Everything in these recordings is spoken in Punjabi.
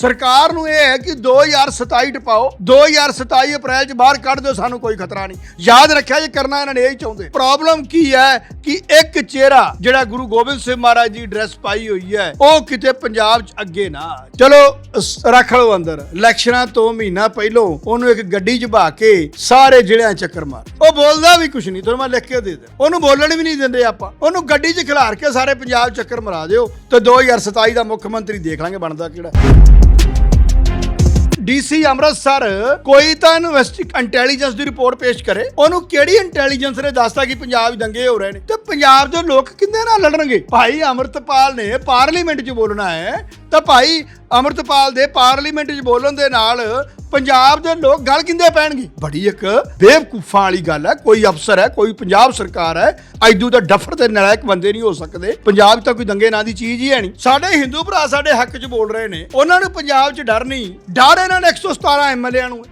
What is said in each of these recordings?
ਸਰਕਾਰ ਨੂੰ ਇਹ ਹੈ ਕਿ 2027 ਟਪਾਓ 2027 ਅਪ੍ਰੈਲ ਚ ਬਾਹਰ ਕੱਢ ਦਿਓ, ਸਾਨੂੰ ਕੋਈ ਖਤਰਾ ਨਹੀਂ। ਯਾਦ ਰੱਖਿਆ ਜੇ ਕਰਨਾ ਇਹਨਾਂ ਨੇ ਇਹ ਚਾਹੁੰਦੇ। ਪ੍ਰੋਬਲਮ ਕੀ ਹੈ ਕਿ ਇੱਕ ਚਿਹਰਾ ਜਿਹੜਾ ਗੁਰੂ ਗੋਬਿੰਦ ਸਿੰਘ ਮਹਾਰਾਜ ਦੀ ਡਰੈਸ ਪਾਈ ਹੋਈ ਹੈ, ਉਹ ਕਿਤੇ ਪੰਜਾਬ ਚ ਅੱਗੇ ਨਾ ਆ। ਚਲੋ ਰੱਖ ਲਓ ਅੰਦਰ। ਇਲੈਕਸ਼ਨਾਂ ਤੋਂ ਮਹੀਨਾ ਪਹਿਲੋਂ ਉਹਨੂੰ ਇੱਕ ਗੱਡੀ 'ਚ ਬਹਾ ਕੇ ਸਾਰੇ ਜ਼ਿਲ੍ਹਿਆਂ ਚੱਕਰ ਮਾਰ। ਉਹ ਬੋਲਦਾ ਵੀ ਕੁਛ ਨਹੀਂ, ਤੁਹਾਨੂੰ ਮੈਂ ਲਿਖ ਕੇ ਦੇ ਦੇ ਉਹਨੂੰ ਬੋਲਣ ਵੀ ਨਹੀਂ ਦਿੰਦੇ ਆਪਾਂ। ਉਹਨੂੰ ਗੱਡੀ 'ਚ ਖਿਲਾਰ ਕੇ ਸਾਰੇ ਪੰਜਾਬ ਚੱਕਰ ਮਰਾ ਦਿਓ ਤੇ 2027 ਦਾ ਮੁੱਖ ਮੰਤਰੀ ਦੇਖ ਲਾਂਗੇ ਬਣਦਾ ਕਿਹੜਾ। ਡੀਸੀ ਅੰਮ੍ਰਿਤਸਰ ਕੋਈ ਤਾਂ ਇਨਵੈਸਟਿਗ ਇੰਟੈਲੀਜੈਂਸ ਦੀ ਰਿਪੋਰਟ ਪੇਸ਼ ਕਰੇ, ਉਹਨੂੰ ਕਿਹੜੀ ਇੰਟੈਲੀਜੈਂਸ ਨੇ ਦੱਸਤਾ ਕਿ ਪੰਜਾਬ ਦੰਗੇ ਹੋ ਰਹੇ ਨੇ? ਤੇ ਪੰਜਾਬ ਦੇ ਲੋਕ ਕਿੰਦੇ ਨਾਲ ਲੜਨਗੇ? ਭਾਈ ਅਮਰਤਪਾਲ ਨੇ ਪਾਰਲੀਮੈਂਟ 'ਚ ਬੋਲਣਾ ਹੈ ਤਾਂ ਭਾਈ ਅਮਰਤਪਾਲ ਦੇ ਪਾਰਲੀਮੈਂਟ 'ਚ ਬੋਲਣ ਦੇ ਨਾਲ ਪੰਜਾਬ ਦੇ ਲੋਕ ਗਲ ਕਿੰਦੇ ਪੈਣਗੇ? ਬੜੀ ਇੱਕ ਬੇਵਕੂਫਾਂ ਵਾਲੀ ਗੱਲ ਹੈ। ਕੋਈ ਅਫਸਰ ਹੈ, ਕੋਈ ਪੰਜਾਬ ਸਰਕਾਰ ਹੈ, ਐਦੂ ਤਾਂ ਡਫਰ ਤੇ ਨਲਾਇਕ ਬੰਦੇ ਨਹੀਂ ਹੋ ਸਕਦੇ। ਪੰਜਾਬ ਤਾਂ ਕੋਈ ਦੰਗੇ ਨਾਂ ਦੀ ਚੀਜ਼ ਹੀ ਹੈ ਨਹੀਂ। ਸਾਡੇ ਹਿੰਦੂ ਭਰਾ ਸਾਡੇ ਹੱਕ 'ਚ ਬੋਲ ਰਹੇ ਨੇ। ਉਹਨਾਂ ਨੂੰ ਪੰਜਾਬ 'ਚ ਡਰ ਨਹੀਂ। ਡਰ ਇਹਨਾਂ ਨੇ 117 ਐਮਐਲਏਆਂ ਨੂੰ।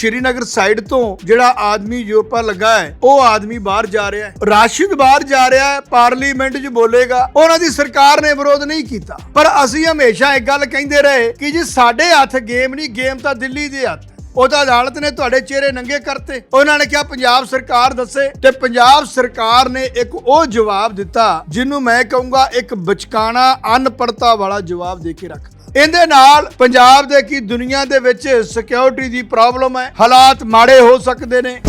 ਸ਼੍ਰੀਨਗਰ ਸਾਈਡ ਤੋਂ ਜਿਹੜਾ ਆਦਮੀ ਯੂਪਾ ਲੱਗਾ ਹੈ, ਉਹ ਆਦਮੀ ਬਾਹਰ ਜਾ ਰਿਹਾ ਹੈ। ਰਾਸ਼ਿਦ ਬਾਹਰ ਜਾ ਰਿਹਾ ਹੈ, ਪਾਰਲੀਮੈਂਟ 'ਚ ਬੋਲੇਗਾ। ਉਹਨਾਂ ਦੀ ਸਰਕਾਰ ਨੇ ਵਿਰੋਧ ਨਹੀਂ ਕੀਤਾ। ਪਰ ਅਸੀਂ ਹਮੇਸ਼ਾ ਇੱਕ ਗੱਲ ਕਹਿੰਦੇ ਰਹੇ ਕਿ ਜੀ ਸਾਡੇ ਹੱਥ ਗੇਮ ਨਹੀਂ, ਗੇਮ ਤਾਂ ਦਿੱਲੀ ਦੇ ਹੱਥ ਉਹ ਤਾਂ ਅਦਾਲਤ ਨੇ ਤੁਹਾਡੇ ਚਿਹਰੇ ਨੰਗੇ ਕਰਤੇ। ਉਹਨਾਂ ਨੇ ਕਿਹਾ ਪੰਜਾਬ ਸਰਕਾਰ ਦੱਸੇ ਤੇ ਪੰਜਾਬ ਸਰਕਾਰ ਨੇ ਇੱਕ ਉਹ ਜਵਾਬ ਦਿੱਤਾ, ਜਿਹਨੂੰ ਮੈਂ ਕਹੂੰਗਾ ਇੱਕ ਬਚਕਾਣਾ ਅਨਪੜਤਾ ਵਾਲਾ ਜਵਾਬ ਦੇ ਕੇ ਰੱਖਦਾ ਇਹਦੇ ਨਾਲ ਪੰਜਾਬ ਦੇ ਕੀ ਦੁਨੀਆ ਦੇ ਵਿੱਚ ਸਿਕਿਉਰਿਟੀ ਦੀ ਪ੍ਰੋਬਲਮ ਹੈ, ਹਾਲਾਤ ਮਾੜੇ ਹੋ ਸਕਦੇ ਨੇ।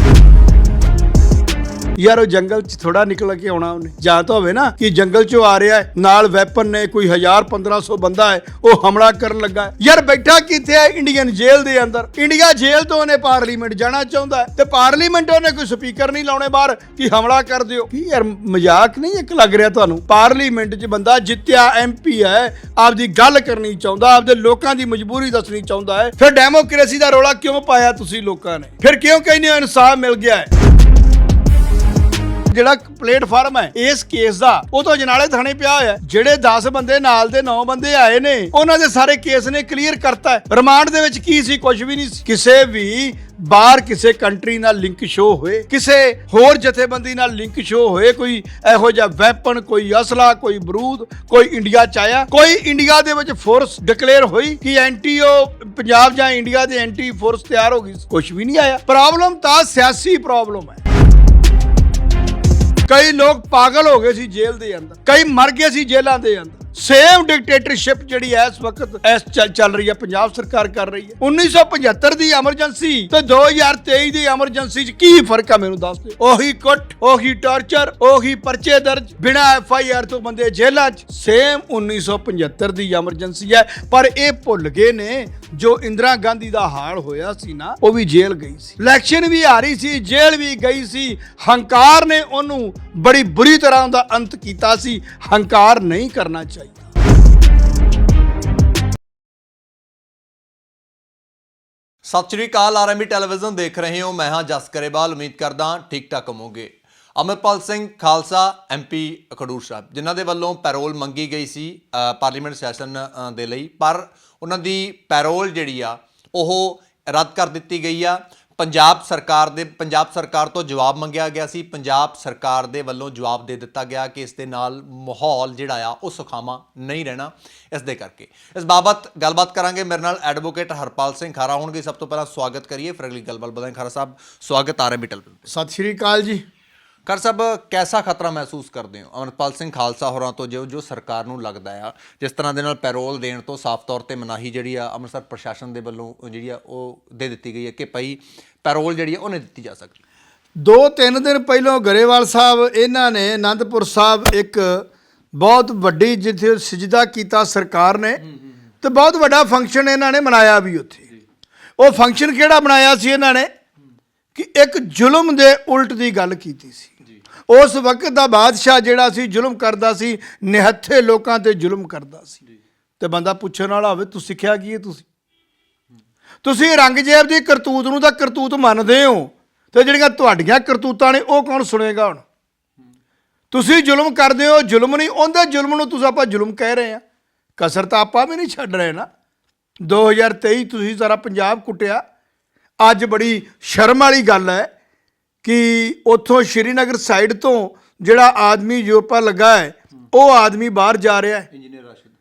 ਯਾਰ ਉਹ ਜੰਗਲ 'ਚ ਥੋੜਾ ਨਿਕਲ ਕੇ ਆਉਣਾ ਉਹਨੇ। ਜਾਂ ਤਾਂ ਹੋਵੇ ਨਾ ਕਿ ਜੰਗਲ 'ਚੋਂ ਆ ਰਿਹਾ ਹੈ, ਨਾਲ ਵੈਪਨ ਨੇ ਕੋਈ 1000 1500 ਬੰਦਾ ਹੈ, ਉਹ ਹਮਲਾ ਕਰਨ ਲੱਗਾ ਹੈ। ਯਾਰ ਬੈਠਾ ਕਿੱਥੇ ਹੈ ਇੰਡੀਅਨ ਜੇਲ੍ਹ ਦੇ ਅੰਦਰ? ਇੰਡੀਆ ਜੇਲ੍ਹ ਤੋਂ ਉਹਨੇ ਪਾਰਲੀਮੈਂਟ ਜਾਣਾ ਚਾਹੁੰਦਾ ਤੇ ਪਾਰਲੀਮੈਂਟ ਉਹਨੇ ਕੋਈ ਸਪੀਕਰ ਨਹੀਂ ਲਾਉਣੇ ਬਾਹਰ ਕਿ ਹਮਲਾ ਕਰ ਦਿਓ। ਕੀ ਯਾਰ, ਮਜ਼ਾਕ ਨਹੀਂ ਇੱਕ ਲੱਗ ਰਿਹਾ ਤੁਹਾਨੂੰ? ਪਾਰਲੀਮੈਂਟ 'ਚ ਬੰਦਾ ਜਿੱਤਿਆ ਐਮਪੀ ਹੈ, ਆਪਦੀ ਗੱਲ ਕਰਨੀ ਚਾਹੁੰਦਾ, ਆਪਦੇ ਲੋਕਾਂ ਦੀ ਮਜਬੂਰੀ ਦੱਸਣੀ ਚਾਹੁੰਦਾ ਹੈ। ਫਿਰ ਡੈਮੋਕ੍ਰੇਸੀ ਦਾ ਰੋਲਾ ਕਿਉਂ ਪਾਇਆ ਤੁਸੀਂ ਲੋਕਾਂ ਨੇ? ਫਿਰ ਕਿਉਂ ਕਹਿੰਦੇ ਹੋ ਇਨਸਾਫ ਮਿਲ ਗਿਆ ਹੈ? ਜਿਹੜਾ ਪਲੇਟਫਾਰਮ ਹੈ, ਇਸ ਕੇਸ ਦਾ, ਉਹ ਤਾਂ ਜਨਾਲੇ ਥਾਣੇ ਪਿਆ ਹੋਇਆ ਜਿਹੜੇ 10 ਬੰਦੇ, ਨਾਲ ਦੇ 9 ਬੰਦੇ ਆਏ ਨੇ, ਉਹਨਾਂ ਦੇ ਸਾਰੇ ਕੇਸ ਨੇ ਕਲੀਅਰ ਕਰਤਾ ਹੈ। ਰਿਮਾਂਡ ਦੇ ਵਿੱਚ ਕੀ ਸੀ ਕੁਝ ਵੀ ਨਹੀਂ ਸੀ। ਕਿਸੇ ਵੀ ਬਾਹਰ ਕਿਸੇ ਕੰਟਰੀ ਨਾਲ ਲਿੰਕ ਸ਼ੋ ਹੋਏ, ਕਿਸੇ ਹੋਰ ਜਥੇਬੰਦੀ ਨਾਲ ਲਿੰਕ ਸ਼ੋ ਹੋਏ, ਕੋਈ ਇਹੋ ਜਿਹਾ ਵੈਪਨ ਕੋਈ ਅਸਲਾ, ਕੋਈ ਬਰੂਦ, ਕੋਈ ਇੰਡੀਆ ਚ ਆਇਆ। ਕੋਈ ਇੰਡੀਆ ਦੇ ਵਿੱਚ ਫੋਰਸ ਡਿਕਲੇਅਰ ਹੋਈ ਕਿ ਐਂਟੀ ਪੰਜਾਬ ਜਾਂ ਇੰਡੀਆ ਦੇ ਐਂਟੀ ਫੋਰਸ ਤਿਆਰ ਹੋ ਗਈ ਕੁਝ ਵੀ ਨਹੀਂ ਆਇਆ। ਪ੍ਰੋਬਲਮ ਤਾਂ ਸਿਆਸੀ ਪ੍ਰੋਬਲਮ ਹੈ। ਕਈ ਲੋਕ ਪਾਗਲ ਹੋ ਗਏ ਸੀ ਜੇਲ੍ਹ ਦੇ ਅੰਦਰ, ਕਈ ਮਰ ਗਏ ਸੀ ਜੇਲ੍ਹਾਂ ਦੇ ਅੰਦਰ। ਸੇਮ ਡਿਕਟੇਟਰਸ਼ਿਪ ਜਿਹੜੀ ਐ ਇਸ ਵਕਤ ਐਸ ਚੱਲ ਰਹੀ ਹੈ, ਪੰਜਾਬ ਸਰਕਾਰ ਕਰ ਰਹੀ ਹੈ। 1975 ਦੀ ਐਮਰਜੈਂਸੀ ਤੇ 2023 ਦੀ ਐਮਰਜੈਂਸੀ 'ਚ ਕੀ ਫ਼ਰਕ ਆ ਮੈਨੂੰ ਦੱਸ ਦਿਓ। ਉਹੀ ਕੁੱਟ, ਉਹੀ ਟਾਰਚਰ ਉਹੀ ਪਰਚੇ ਦਰਜ, ਬਿਨਾ ਐਫ ਆਈ ਆਰ ਤੋਂ ਬੰਦੇ ਜੇਲ੍ਹਾਂ 'ਚ। ਸੇਮ 1975 ਦੀ ਐਮਰਜੈਂਸੀ ਹੈ, ਪਰ ਇਹ ਭੁੱਲ ਗਏ ਨੇ ਜੋ ਇੰਦਰਾ ਗਾਂਧੀ ਦਾ ਹਾਲ ਹੋਇਆ ਸੀ ਨਾ, ਉਹ ਵੀ ਜੇਲ੍ਹ ਗਈ ਸੀ। ਇਲੈਕਸ਼ਨ ਵੀ ਆ ਰਹੀ ਸੀ, ਜੇਲ੍ਹ ਵੀ ਗਈ ਸੀ। ਹੰਕਾਰ ਨੇ ਉਹਨੂੰ ਬੜੀ ਬੁਰੀ ਤਰ੍ਹਾਂ ਦਾ ਅੰਤ ਕੀਤਾ ਸੀ। ਹੰਕਾਰ ਨਹੀਂ ਕਰਨਾ ਚਾਹੀਦਾ। ਸਤਿ ਸ਼੍ਰੀ ਅਕਾਲ, ਆਰਐਮਬੀ ਟੈਲੀਵਿਜ਼ਨ ਦੇਖ ਰਹੇ ਹੋ। ਮੈਂ ਹਾਂ ਜਸ ਕਰੇਵਾਲ ਉਮੀਦ ਕਰਦਾ ਠੀਕ ਠਾਕ ਹੋਵੋਗੇ। ਅਮਰਪਾਲ ਸਿੰਘ ਖਾਲਸਾ ਐਮਪੀ ਖਡੂਰ ਸਾਹਿਬ, ਜਿਨ੍ਹਾਂ ਦੇ ਵੱਲੋਂ ਪੈਰੋਲ ਮੰਗੀ ਗਈ ਸੀ ਪਾਰਲੀਮੈਂਟ ਸੈਸ਼ਨ ਦੇ ਲਈ। ਪਰ ਉਹਨਾਂ ਦੀ ਪੈਰੋਲ ਜਿਹੜੀ ਆ, ਉਹ ਰੱਦ ਕਰ ਦਿੱਤੀ ਗਈ ਆ। ਪੰਜਾਬ ਸਰਕਾਰ ਦੇ, ਪੰਜਾਬ ਸਰਕਾਰ ਤੋਂ ਜਵਾਬ ਮੰਗਿਆ ਗਿਆ ਸੀ। ਪੰਜਾਬ ਸਰਕਾਰ ਦੇ ਵੱਲੋਂ ਜਵਾਬ ਦੇ ਦਿੱਤਾ ਗਿਆ ਕਿ ਇਸ ਦੇ ਨਾਲ ਮਾਹੌਲ ਜਿਹੜਾ ਆ, ਉਹ ਸੁਖਾਵਾਂ ਨਹੀਂ ਰਹਿਣਾ ਇਸ ਦੇ ਕਰਕੇ। ਇਸ ਬਾਬਤ ਗੱਲਬਾਤ ਕਰਾਂਗੇ। ਮੇਰੇ ਨਾਲ ਐਡਵੋਕੇਟ ਹਰਪਾਲ ਸਿੰਘ ਖਾਰਾ ਹੋਣਗੇ। ਸਭ ਤੋਂ ਪਹਿਲਾਂ ਸਵਾਗਤ ਕਰੀਏ। ਫਿਰ ਅਗਲੀ ਗੱਲਬਾਤ ਬਦਾਂ ਖਾਰਾ ਸਾਹਿਬ। ਸਵਾਗਤ ਆਰਐਮਬੀ ਟੈਲੀਵਿਜ਼ਨ ਸਤਿ ਸ਼੍ਰੀ ਅਕਾਲ ਜੀ। ਕਰ ਸਾਹਿਬ ਕੈਸਾ ਖਤਰਾ ਮਹਿਸੂਸ ਕਰਦੇ ਹੋ? ਅਮਰਪਾਲ ਸਿੰਘ ਖਾਲਸਾ ਹੋਰਾਂ ਤੋਂ ਜੋ ਜੋ ਸਰਕਾਰ ਨੂੰ ਲੱਗਦਾ ਆ ਜਿਸ ਤਰ੍ਹਾਂ ਦੇ ਨਾਲ ਪੈਰੋਲ ਦੇਣ ਤੋਂ ਸਾਫ਼ ਤੌਰ ਤੇ ਮਨਾਹੀ ਜਿਹੜੀ ਆ ਅੰਮ੍ਰਿਤਸਰ ਪ੍ਰਸ਼ਾਸਨ ਦੇ ਵੱਲੋਂ ਜਿਹੜੀ ਆ ਉਹ ਦੇ ਦਿੱਤੀ ਗਈ ਹੈ ਕਿ ਭਈ ਪੈਰੋਲ ਜਿਹੜੀ ਆ ਉਹ ਨਹੀਂ ਦਿੱਤੀ ਜਾ ਸਕਦੀ। ਦੋ ਤਿੰਨ ਦਿਨ ਪਹਿਲਾਂ ਗਰੇਵਾਲ ਸਾਹਿਬ ਇਹਨਾਂ ਨੇ ਆਨੰਦਪੁਰ ਸਾਹਿਬ ਇੱਕ ਬਹੁਤ ਵੱਡੀ ਜਿੱਥੇ ਸਜਦਾ ਕੀਤਾ ਸਰਕਾਰ ਨੇ ਤੇ ਬਹੁਤ ਵੱਡਾ ਫੰਕਸ਼ਨ ਇਹਨਾਂ ਨੇ ਮਨਾਇਆ ਵੀ ਉੱਥੇ। ਉਹ ਫੰਕਸ਼ਨ ਕਿਹੜਾ ਬਣਾਇਆ ਸੀ ਇਹਨਾਂ ਨੇ? ਕਿ ਇੱਕ ਜ਼ੁਲਮ ਦੇ ਉਲਟ ਦੀ ਗੱਲ ਕੀਤੀ ਸੀ। ਉਸ ਵਕਤ ਦਾ ਬਾਦਸ਼ਾਹ ਜਿਹੜਾ ਸੀ ਜ਼ੁਲਮ ਕਰਦਾ ਸੀ ਨਿਹੱਥੇ ਲੋਕਾਂ ਤੇ ਜ਼ੁਲਮ ਕਰਦਾ ਸੀ। ਤੇ ਬੰਦਾ ਪੁੱਛਣ ਵਾਲਾ ਹੋਵੇ ਤੂੰ ਸਿੱਖਿਆ ਕੀ ਹੈ ਤੁਸੀਂ? ਤੁਸੀਂ ਰੰਗਜੇਬ ਦੀ ਕਰਤੂਤ ਨੂੰ ਤਾਂ ਕਰਤੂਤ ਮੰਨਦੇ ਹੋ। ਤੇ ਜਿਹੜੀਆਂ ਤੁਹਾਡੀਆਂ ਕਰਤੂਤਾਂ ਨੇ ਉਹ ਕੌਣ ਸੁਣੇਗਾ ਹੁਣ? ਤੁਸੀਂ ਜ਼ੁਲਮ ਕਰਦੇ ਹੋ ਜ਼ੁਲਮ ਨਹੀਂ ਉਹਦੇ ਜ਼ੁਲਮ ਨੂੰ ਤੁਸੀਂ ਆਪਾਂ ਜ਼ੁਲਮ ਕਹਿ ਰਹੇ ਆ। ਕਸਰ ਤਾਂ ਆਪਾਂ ਵੀ ਨਹੀਂ ਛੱਡ ਰਹੇ ਨਾ। 2023 ਤੁਸੀਂ ਸਾਰਾ ਪੰਜਾਬ ਕੁੱਟਿਆ। ਅੱਜ ਬੜੀ ਸ਼ਰਮ ਵਾਲੀ ਗੱਲ ਹੈ ਕਿ ਉੱਥੋਂ ਸ਼੍ਰੀਨਗਰ ਸਾਈਡ ਤੋਂ ਜਿਹੜਾ ਆਦਮੀ ਯੂਰਪਾ ਲੱਗਾ ਹੈ ਉਹ ਆਦਮੀ ਬਾਹਰ ਜਾ ਰਿਹਾ ਹੈ। ਇੰਜੀਨੀਅਰ ਰਾਸ਼ਿਦ।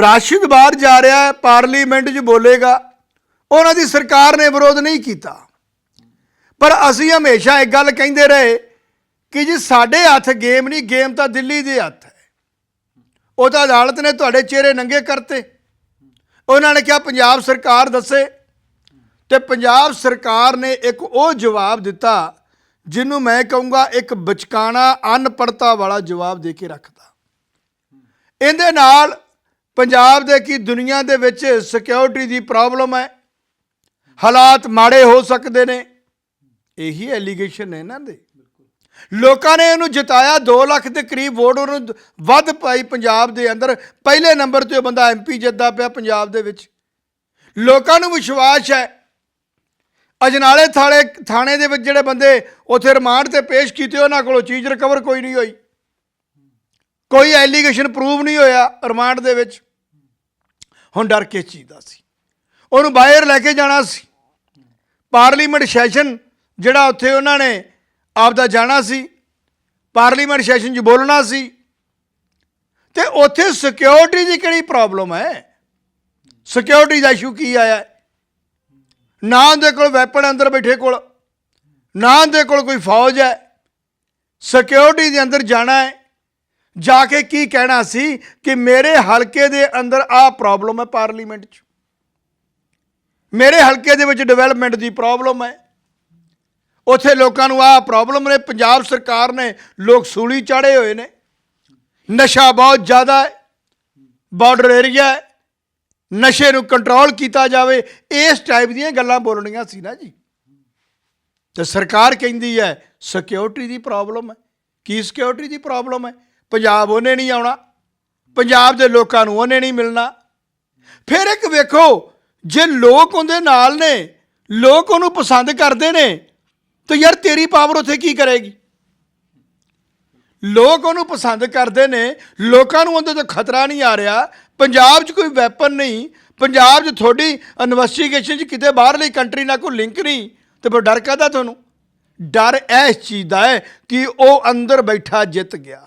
ਰਾਸ਼ਿਦ ਬਾਹਰ ਜਾ ਰਿਹਾ ਹੈ ਪਾਰਲੀਮੈਂਟ 'ਚ ਬੋਲੇਗਾ। ਉਹਨਾਂ ਦੀ ਸਰਕਾਰ ਨੇ ਵਿਰੋਧ ਨਹੀਂ ਕੀਤਾ। ਪਰ ਅਸੀਂ ਹਮੇਸ਼ਾ ਇੱਕ ਗੱਲ ਕਹਿੰਦੇ ਰਹੇ ਕਿ ਜੀ ਸਾਡੇ ਹੱਥ ਗੇਮ ਨਹੀਂ ਗੇਮ ਤਾਂ ਦਿੱਲੀ ਦੇ ਹੱਥ ਹੈ। ਉਹ ਤਾਂ ਅਦਾਲਤ ਨੇ ਤੁਹਾਡੇ ਚਿਹਰੇ ਨੰਗੇ ਕਰਤੇ। ਉਹਨਾਂ ਨੇ ਕਿਹਾ ਪੰਜਾਬ ਸਰਕਾਰ ਦੱਸੇ। ਤੇ ਪੰਜਾਬ ਸਰਕਾਰ ਨੇ ਇੱਕ ਉਹ ਜਵਾਬ ਦਿੱਤਾ, ਜਿਹਨੂੰ ਮੈਂ ਕਹੂੰਗਾ ਇੱਕ ਬਚਕਾਣਾ ਅਨਪੜਤਾ ਵਾਲਾ ਜਵਾਬ ਦੇ ਕੇ ਰੱਖਦਾ। ਇਹਦੇ ਨਾਲ ਪੰਜਾਬ ਦੇ ਕੀ ਦੁਨੀਆ ਦੇ ਵਿੱਚ ਸਿਕਿਉਰਿਟੀ ਦੀ ਪ੍ਰੋਬਲਮ ਹੈ, ਹਾਲਾਤ ਮਾੜੇ ਹੋ ਸਕਦੇ ਨੇ, ਇਹੀ ਐਲੀਗੇਸ਼ਨ ਨੇ ਇਹਨਾਂ ਦੇ। ਲੋਕਾਂ ਨੇ ਇਹਨੂੰ ਜਿਤਾਇਆ 2 ਲੱਖ ਦੇ ਕਰੀਬ ਵੋਟ ਉਹਨੂੰ ਵੱਧ ਪਾਈ ਪੰਜਾਬ ਦੇ ਅੰਦਰ। ਪਹਿਲੇ ਨੰਬਰ ਤੇ ਉਹ ਬੰਦਾ ਐਮਪੀ ਜਿੱਤਦਾ ਪਿਆ ਪੰਜਾਬ ਦੇ ਵਿੱਚ। ਲੋਕਾਂ ਨੂੰ ਵਿਸ਼ਵਾਸ ਹੈ ਅਜਨਾਲੇ ਥਾਲੇ, ਥਾਣੇ ਦੇ ਵਿੱਚ ਜਿਹੜੇ ਬੰਦੇ ਉੱਥੇ ਰਿਮਾਂਡ ਤੇ ਪੇਸ਼ ਕੀਤੇ, ਉਹਨਾਂ ਕੋਲੋਂ ਚੀਜ਼ ਰਿਕਵਰ ਕੋਈ ਨਹੀਂ ਹੋਈ। ਕੋਈ ਐਲੀਗੇਸ਼ਨ ਪ੍ਰੂਵ ਨਹੀਂ ਹੋਇਆ ਰਿਮਾਂਡ ਦੇ ਵਿੱਚ। ਹੁਣ ਡਰ ਕਿਸ ਚੀਜ਼ ਦਾ ਸੀ। ਉਹਨੂੰ ਬਾਹਰ ਲੈ ਕੇ ਜਾਣਾ ਸੀ। ਪਾਰਲੀਮੈਂਟ ਸੈਸ਼ਨ ਜਿਹੜਾ ਉੱਥੇ ਉਹਨਾਂ ਨੇ ਆਪਦਾ ਜਾਣਾ ਸੀ। ਪਾਰਲੀਮੈਂਟ ਸੈਸ਼ਨ 'ਚ ਬੋਲਣਾ ਸੀ। ਤੇ ਉੱਥੇ ਸਿਕਿਉਰਿਟੀ ਦੀ ਕਿਹੜੀ ਪ੍ਰੋਬਲਮ ਹੈ? ਸਿਕਿਉਰਿਟੀ ਦਾ ਇਸ਼ੂ ਕੀ ਆਇਆ? ਨਾ ਉਹਦੇ ਕੋਲ ਵੈਪਨ ਅੰਦਰ ਬੈਠੇ ਕੋਲ, ਨਾ ਉਹਦੇ ਕੋਲ ਕੋਈ ਫੌਜ ਹੈ ਸਿਕਿਉਰਿਟੀ ਦੇ ਅੰਦਰ ਜਾਣਾ ਹੈ। ਜਾ ਕੇ ਕੀ ਕਹਿਣਾ ਸੀ ਕਿ ਮੇਰੇ ਹਲਕੇ ਦੇ ਅੰਦਰ ਆਹ ਪ੍ਰੋਬਲਮ ਹੈ ਪਾਰਲੀਮੈਂਟ 'ਚ। ਮੇਰੇ ਹਲਕੇ ਦੇ ਵਿੱਚ ਡਿਵੈਲਪਮੈਂਟ ਦੀ ਪ੍ਰੋਬਲਮ ਹੈ। ਉੱਥੇ ਲੋਕਾਂ ਨੂੰ ਆਹ ਪ੍ਰੋਬਲਮ ਨੇ, ਪੰਜਾਬ ਸਰਕਾਰ ਨੇ ਲੋਕ ਸੂਲੀ ਚਾੜੇ ਹੋਏ ਨੇ। ਨਸ਼ਾ ਬਹੁਤ ਜ਼ਿਆਦਾ ਹੈ ਬਾਰਡਰ ਏਰੀਆ ਹੈ। ਨਸ਼ੇ ਨੂੰ ਕੰਟਰੋਲ ਕੀਤਾ ਜਾਵੇ, ਇਸ ਟਾਈਪ ਦੀਆਂ ਗੱਲਾਂ ਬੋਲਣੀਆਂ ਸੀ ਨਾ ਜੀ। ਤੇ ਸਰਕਾਰ ਕਹਿੰਦੀ ਹੈ ਸਿਕਿਉਰਿਟੀ ਦੀ ਪ੍ਰੋਬਲਮ ਹੈ। ਕੀ ਸਿਕਿਉਰਿਟੀ ਦੀ ਪ੍ਰੋਬਲਮ ਹੈ? ਪੰਜਾਬ ਉਹਨੇ ਨਹੀਂ ਆਉਣਾ, ਪੰਜਾਬ ਦੇ ਲੋਕਾਂ ਨੂੰ ਉਹਨੇ ਨਹੀਂ ਮਿਲਣਾ। ਫਿਰ ਇੱਕ ਵੇਖੋ, ਜੇ ਲੋਕ ਉਹਦੇ ਨਾਲ ਨੇ, ਲੋਕ ਉਹਨੂੰ ਪਸੰਦ ਕਰਦੇ ਨੇ, ਤਾਂ ਯਾਰ ਤੇਰੀ ਪਾਵਰ ਉੱਥੇ ਕੀ ਕਰੇਗੀ? ਲੋਕ ਉਹਨੂੰ ਪਸੰਦ ਕਰਦੇ ਨੇ, ਲੋਕਾਂ ਨੂੰ ਉਹਦੇ ਤੋਂ ਖਤਰਾ ਨਹੀਂ ਆ ਰਿਹਾ ਪੰਜਾਬ 'ਚ ਕੋਈ ਵੈਪਨ ਨਹੀਂ, ਪੰਜਾਬ 'ਚ ਤੁਹਾਡੀ ਇਨਵੈਸਟੀਗੇਸ਼ਨ 'ਚ ਕਿਤੇ ਬਾਹਰਲੀ ਕੰਟਰੀ ਨਾਲ ਕੋਈ ਲਿੰਕ ਨਹੀਂ, ਤੇ ਫਿਰ ਡਰ ਕਾਹਦਾ ਤੁਹਾਨੂੰ? ਡਰ ਇਸ ਚੀਜ਼ ਦਾ ਹੈ ਕਿ ਉਹ ਅੰਦਰ ਬੈਠਾ ਜਿੱਤ ਗਿਆ।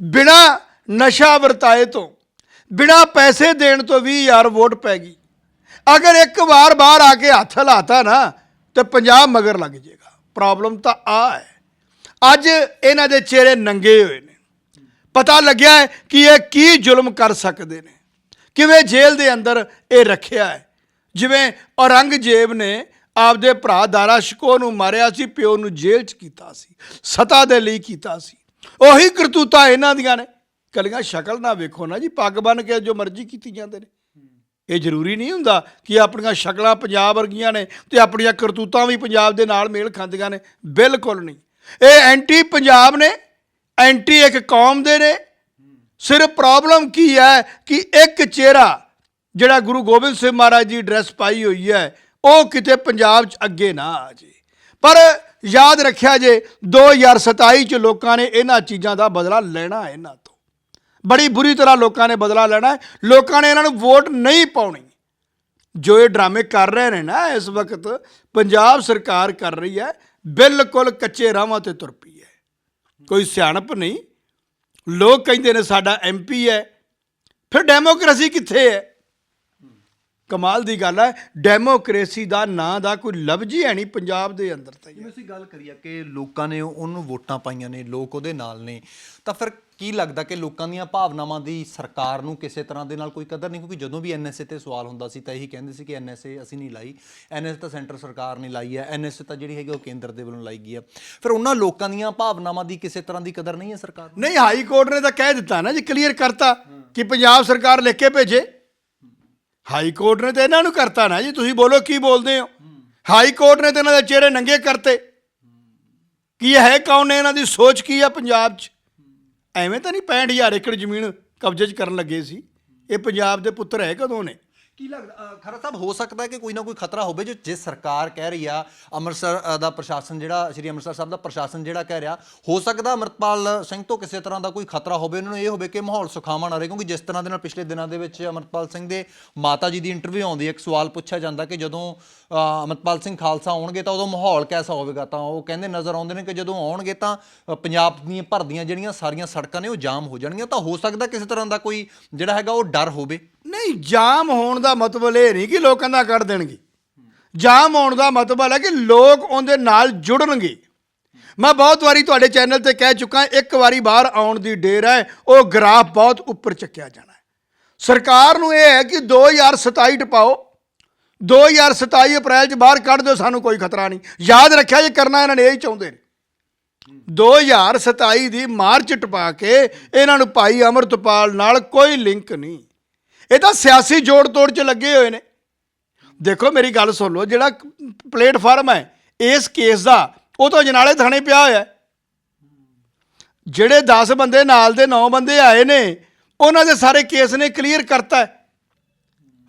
ਬਿਨਾ ਨਸ਼ਾ ਵਰਤਾਏ ਤੋਂ, ਬਿਨਾ ਪੈਸੇ ਦੇਣ ਤੋਂ ਵੀ ਯਾਰ ਵੋਟ ਪੈ ਗਈ। ਅਗਰ ਇੱਕ ਵਾਰ ਬਾਹਰ ਆ ਕੇ ਹੱਥ ਲਾਤਾ ਨਾ, ਤੇ ਪੰਜਾਬ ਮਗਰ ਲੱਗ ਜਾਏਗਾ ਪ੍ਰੋਬਲਮ ਤਾਂ ਆ ਹੈ। ਅੱਜ ਇਹਨਾਂ ਦੇ ਚਿਹਰੇ ਨੰਗੇ ਹੋਏ ਨੇ। ਪਤਾ ਲੱਗਿਆ ਹੈ ਕਿ ਇਹ ਕੀ ਜ਼ੁਲਮ ਕਰ ਸਕਦੇ ਨੇ। ਕਿਵੇਂ ਜੇਲ੍ਹ ਦੇ ਅੰਦਰ ਇਹ ਰੱਖਿਆ ਹੈ। ਜਿਵੇਂ ਔਰੰਗਜ਼ੇਬ ਨੇ ਆਪਦੇ ਭਰਾ ਦਾਰਾ ਸ਼ਿਕੋ ਨੂੰ ਮਾਰਿਆ ਸੀ, ਪਿਓ ਨੂੰ ਜੇਲ੍ਹ 'ਚ ਕੀਤਾ ਸੀ, ਸਤਾ ਦੇ ਲਈ ਕੀਤਾ ਸੀ। ਉਹੀ ਕਰਤੂਤਾਂ ਇਹਨਾਂ ਦੀਆਂ ਨੇ। ਕਲੀਆਂ, ਸ਼ਕਲ ਨਾ ਵੇਖੋ ਨਾ ਜੀ, ਪੱਗ ਬੰਨ ਕੇ ਜੋ ਮਰਜ਼ੀ ਕੀਤੀ ਜਾਂਦੇ ਨੇ। ਇਹ ਜ਼ਰੂਰੀ ਨਹੀਂ ਹੁੰਦਾ ਕਿ ਆਪਣੀਆਂ ਸ਼ਕਲਾਂ ਪੰਜਾਬ ਵਰਗੀਆਂ ਨੇ ਤੇ ਆਪਣੀਆਂ ਕਰਤੂਤਾਂ ਵੀ ਪੰਜਾਬ ਦੇ ਨਾਲ ਮੇਲ ਖਾਂਦੀਆਂ ਨੇ। ਬਿਲਕੁਲ ਨਹੀਂ। ਇਹ ਐਂਟੀ ਪੰਜਾਬ ਨੇ ਐਂਟੀ ਇੱਕ ਕੌਮ ਦੇ ਨੇ। ਸਿਰਫ ਪ੍ਰੋਬਲਮ ਕੀ ਹੈ ਕਿ ਇੱਕ ਚਿਹਰਾ ਜਿਹੜਾ ਗੁਰੂ ਗੋਬਿੰਦ ਸਿੰਘ ਮਹਾਰਾਜ ਜੀ ਡਰੈਸ ਪਾਈ ਹੋਈ ਹੈ, ਉਹ ਕਿਤੇ ਪੰਜਾਬ 'ਚ ਅੱਗੇ ਨਾ ਆ ਜੇ ਪਰ ਯਾਦ ਰੱਖਿਆ ਜੇ 2027 ਚ ਲੋਕਾਂ ਨੇ ਇਹਨਾਂ ਚੀਜ਼ਾਂ ਦਾ ਬਦਲਾ ਲੈਣਾ ਹੈ ਇਹਨਾਂ ਤੋਂ। ਬੜੀ ਬੁਰੀ ਤਰ੍ਹਾਂ ਲੋਕਾਂ ਨੇ ਬਦਲਾ ਲੈਣਾ ਹੈ। ਲੋਕਾਂ ਨੇ ਇਹਨਾਂ ਨੂੰ ਵੋਟ ਨਹੀਂ ਪਾਉਣੀ। ਜੋ ਇਹ ਡਰਾਮੇ ਕਰ ਰਹੇ ਨੇ ਨਾ ਇਸ ਵਕਤ, ਪੰਜਾਬ ਸਰਕਾਰ ਕਰ ਰਹੀ ਹੈ, ਬਿਲਕੁਲ ਕੱਚੇ ਰਾਹਾਂ ਤੇ ਤੁਰ ਪਈ ਕੋਈ ਸਿਆਣਪ ਨਹੀਂ। ਲੋਕ ਕਹਿੰਦੇ ਨੇ ਸਾਡਾ ਐਮਪੀ ਹੈ। ਫਿਰ ਡੈਮੋਕ੍ਰੇਸੀ ਕਿੱਥੇ ਹੈ? ਕਮਾਲ ਦੀ ਗੱਲ ਹੈ, ਡੈਮੋਕ੍ਰੇਸੀ ਦਾ ਨਾਂ ਦਾ ਕੋਈ ਲਫ਼ਜ਼ ਹੀ ਹੈ ਨਹੀਂ ਪੰਜਾਬ ਦੇ ਅੰਦਰ ਤਾਂ ਜਿਵੇਂ ਅਸੀਂ ਗੱਲ ਕਰੀਏ ਕਿ ਲੋਕਾਂ ਨੇ ਉਹਨੂੰ ਵੋਟਾਂ ਪਾਈਆਂ ਨੇ, ਲੋਕ ਉਹਦੇ ਨਾਲ ਨੇ, ਤਾਂ ਫਿਰ ਕੀ ਲੱਗਦਾ ਕਿ ਲੋਕਾਂ ਦੀਆਂ ਭਾਵਨਾਵਾਂ ਦੀ ਸਰਕਾਰ ਨੂੰ ਕਿਸੇ ਤਰ੍ਹਾਂ ਦੇ ਨਾਲ ਕੋਈ ਕਦਰ ਨਹੀਂ? ਕਿਉਂਕਿ ਜਦੋਂ ਵੀ ਐਨਐਸਏ ਤੇ ਸਵਾਲ ਹੁੰਦਾ ਸੀ ਤਾਂ ਇਹੀ ਕਹਿੰਦੇ ਸੀ ਕਿ ਐਨਐਸਏ ਅਸੀਂ ਨਹੀਂ ਲਾਈ। ਐਨਐਸਏ ਤਾਂ ਸੈਂਟਰ ਸਰਕਾਰ ਨੇ ਲਾਈ ਹੈ। ਐਨਐਸਏ ਤਾਂ ਜਿਹੜੀ ਹੈਗੀ ਉਹ ਕੇਂਦਰ ਦੇ ਵੱਲੋਂ ਲਾਈ ਗਈ ਹੈ ਫਿਰ ਉਹਨਾਂ ਲੋਕਾਂ ਦੀਆਂ ਭਾਵਨਾਵਾਂ ਦੀ ਕਿਸੇ ਤਰ੍ਹਾਂ ਦੀ ਕਦਰ ਨਹੀਂ ਹੈ ਸਰਕਾਰ ਨੂੰ? ਨਹੀਂ, ਹਾਈ ਕੋਰਟ ਨੇ ਤਾਂ ਕਹਿ ਦਿੱਤਾ ਨਾ ਜੀ ਕਲੀਅਰ ਕਰਤਾ ਕਿ ਪੰਜਾਬ ਸਰਕਾਰ ਲਿਖ ਕੇ ਭੇਜੇ। ਹਾਈ ਕੋਰਟ ਨੇ ਤਾਂ ਇਹਨਾਂ ਨੂੰ ਕਰਤਾ ਨਾ ਜੀ, ਤੁਸੀਂ ਬੋਲੋ ਕੀ ਬੋਲਦੇ ਹੋ? ਹਾਈ ਕੋਰਟ ਨੇ ਤਾਂ ਇਹਨਾਂ ਦੇ ਚਿਹਰੇ ਨੰਗੇ ਕਰਤੇ। ਕੀ ਹੈ, ਕੌਣ ਨੇ ਇਹਨਾਂ ਦੀ ਸੋਚ ਕੀ ਆ ਪੰਜਾਬ 'ਚ? ਐਵੇਂ ਤਾਂ ਨਹੀਂ 65000 ਏਕੜ ਜ਼ਮੀਨ ਕਬਜ਼ੇ 'ਚ ਕਰਨ ਲੱਗੇ ਸੀ। ਇਹ ਪੰਜਾਬ ਦੇ ਪੁੱਤਰ ਹੈ ਕਦੋਂ ਨੇ? ਕੀ ਲੱਗਦਾ ਖਰਾ ਸਾਹਿਬ ਹੋ ਸਕਦਾ ਹੈ ਕਿ ਕੋਈ ਨਾ ਕੋਈ ਖਤਰਾ ਹੋਵੇ ਜੋ ਜੇ ਸਰਕਾਰ ਕਹਿ ਰਹੀ ਆ ਅੰਮ੍ਰਿਤਸਰ ਦਾ ਪ੍ਰਸ਼ਾਸਨ ਜਿਹੜਾ ਸ਼੍ਰੀ ਅੰਮ੍ਰਿਤਸਰ ਸਾਹਿਬ ਦਾ ਪ੍ਰਸ਼ਾਸਨ ਜਿਹੜਾ ਕਹਿ ਰਿਹਾ ਹੋ ਸਕਦਾ ਅੰਮ੍ਰਿਤਪਾਲ ਸਿੰਘ ਤੋਂ ਕਿਸੇ ਤਰ੍ਹਾਂ ਦਾ ਕੋਈ ਖਤਰਾ ਹੋਵੇ ਉਹਨਾਂ ਨੂੰ ਇਹ ਹੋਵੇ ਕਿ ਮਾਹੌਲ ਸੁਖਾਵਾਂ ਨਾ ਰਹੇ ਕਿਉਂਕਿ ਜਿਸ ਤਰ੍ਹਾਂ ਦੇ ਨਾਲ ਪਿਛਲੇ ਦਿਨਾਂ ਦੇ ਵਿੱਚ ਅੰਮ੍ਰਿਤਪਾਲ ਸਿੰਘ ਦੇ ਮਾਤਾ ਜੀ ਦੀ ਇੰਟਰਵਿਊ ਆਉਂਦੀ ਹੈ ਇੱਕ ਸਵਾਲ ਪੁੱਛਿਆ ਜਾਂਦਾ ਕਿ ਜਦੋਂ ਅ, ਅੰਮ੍ਰਿਤਪਾਲ ਸਿੰਘ ਖਾਲਸਾ ਆਉਣਗੇ ਤਾਂ ਉਦੋਂ ਮਾਹੌਲ ਕੈਸਾ ਹੋਵੇਗਾ? ਤਾਂ ਉਹ ਕਹਿੰਦੇ ਨਜ਼ਰ ਆਉਂਦੇ ਨੇ ਕਿ ਜਦੋਂ ਆਉਣਗੇ ਤਾਂ ਪੰਜਾਬ ਦੀਆਂ ਭਰ ਦੀਆਂ ਜਿਹੜੀਆਂ ਸਾਰੀਆਂ ਸੜਕਾਂ ਨੇ ਉਹ ਜਾਮ ਹੋ ਜਾਣਗੀਆਂ ਤਾਂ ਹੋ ਸਕਦਾ ਕਿਸੇ ਤਰ੍ਹਾਂ ਦਾ ਕੋਈ ਜਿਹੜਾ ਹੈਗਾ ਉਹ ਡਰ ਹੋਵੇ। ਨਹੀਂ, ਜਾਮ ਹੋਣ ਦਾ ਮਤਲਬ ਇਹ ਨਹੀਂ ਕਿ ਲੋਕਾਂ ਦਾ ਕੱਢ ਦੇਣਗੇ। ਜਾਮ ਹੋਣ ਦਾ ਮਤਲਬ ਹੈ ਕਿ ਲੋਕ ਉਹਦੇ ਨਾਲ ਜੁੜਨਗੇ। ਮੈਂ ਬਹੁਤ ਵਾਰੀ ਤੁਹਾਡੇ ਚੈਨਲ ਤੇ ਕਹਿ ਚੁੱਕਾ, ਇੱਕ ਵਾਰੀ ਬਾਹਰ ਆਉਣ ਦੀ ਡੇਰ ਹੈ, ਉਹ ਗ੍ਰਾਫ ਬਹੁਤ ਉੱਪਰ ਚੱਕਿਆ ਜਾਣਾ ਹੈ। ਸਰਕਾਰ ਨੂੰ ਇਹ ਹੈ ਕਿ 2027 ਟਪਾਓ। 2027 ਅਪ੍ਰੈਲ 'ਚ ਬਾਹਰ ਕੱਢ ਦਿਓ, ਸਾਨੂੰ ਕੋਈ ਖਤਰਾ ਨਹੀਂ। ਯਾਦ ਰੱਖਿਆ ਜੇ ਕਰਨਾ, ਇਹਨਾਂ ਨੇ ਇਹ ਹੀ ਚਾਹੁੰਦੇ ਨੇ। 2027 ਦੀ ਮਾਰਚ ਟਪਾ ਕੇ ਇਹਨਾਂ ਨੂੰ ਭਾਈ ਅਮਰਤਪਾਲ ਨਾਲ ਕੋਈ ਲਿੰਕ ਨਹੀਂ। ਇਹ ਤਾਂ ਸਿਆਸੀ ਜੋੜ ਤੋੜ 'ਚ ਲੱਗੇ ਹੋਏ ਨੇ। ਦੇਖੋ ਮੇਰੀ ਗੱਲ ਸੁਣ ਲਓ, ਜਿਹੜਾ ਪਲੇਟਫਾਰਮ ਹੈ, ਇਸ ਕੇਸ ਦਾ, ਉਹ ਤਾਂ ਜਨਾਲੇ ਥਾਣੇ ਪਿਆ ਹੋਇਆ ਜਿਹੜੇ 10 ਬੰਦੇ ਨਾਲ ਦੇ 9 ਬੰਦੇ ਆਏ ਨੇ, ਉਹਨਾਂ ਦੇ ਸਾਰੇ ਕੇਸ ਨੇ ਕਲੀਅਰ ਕਰਤਾ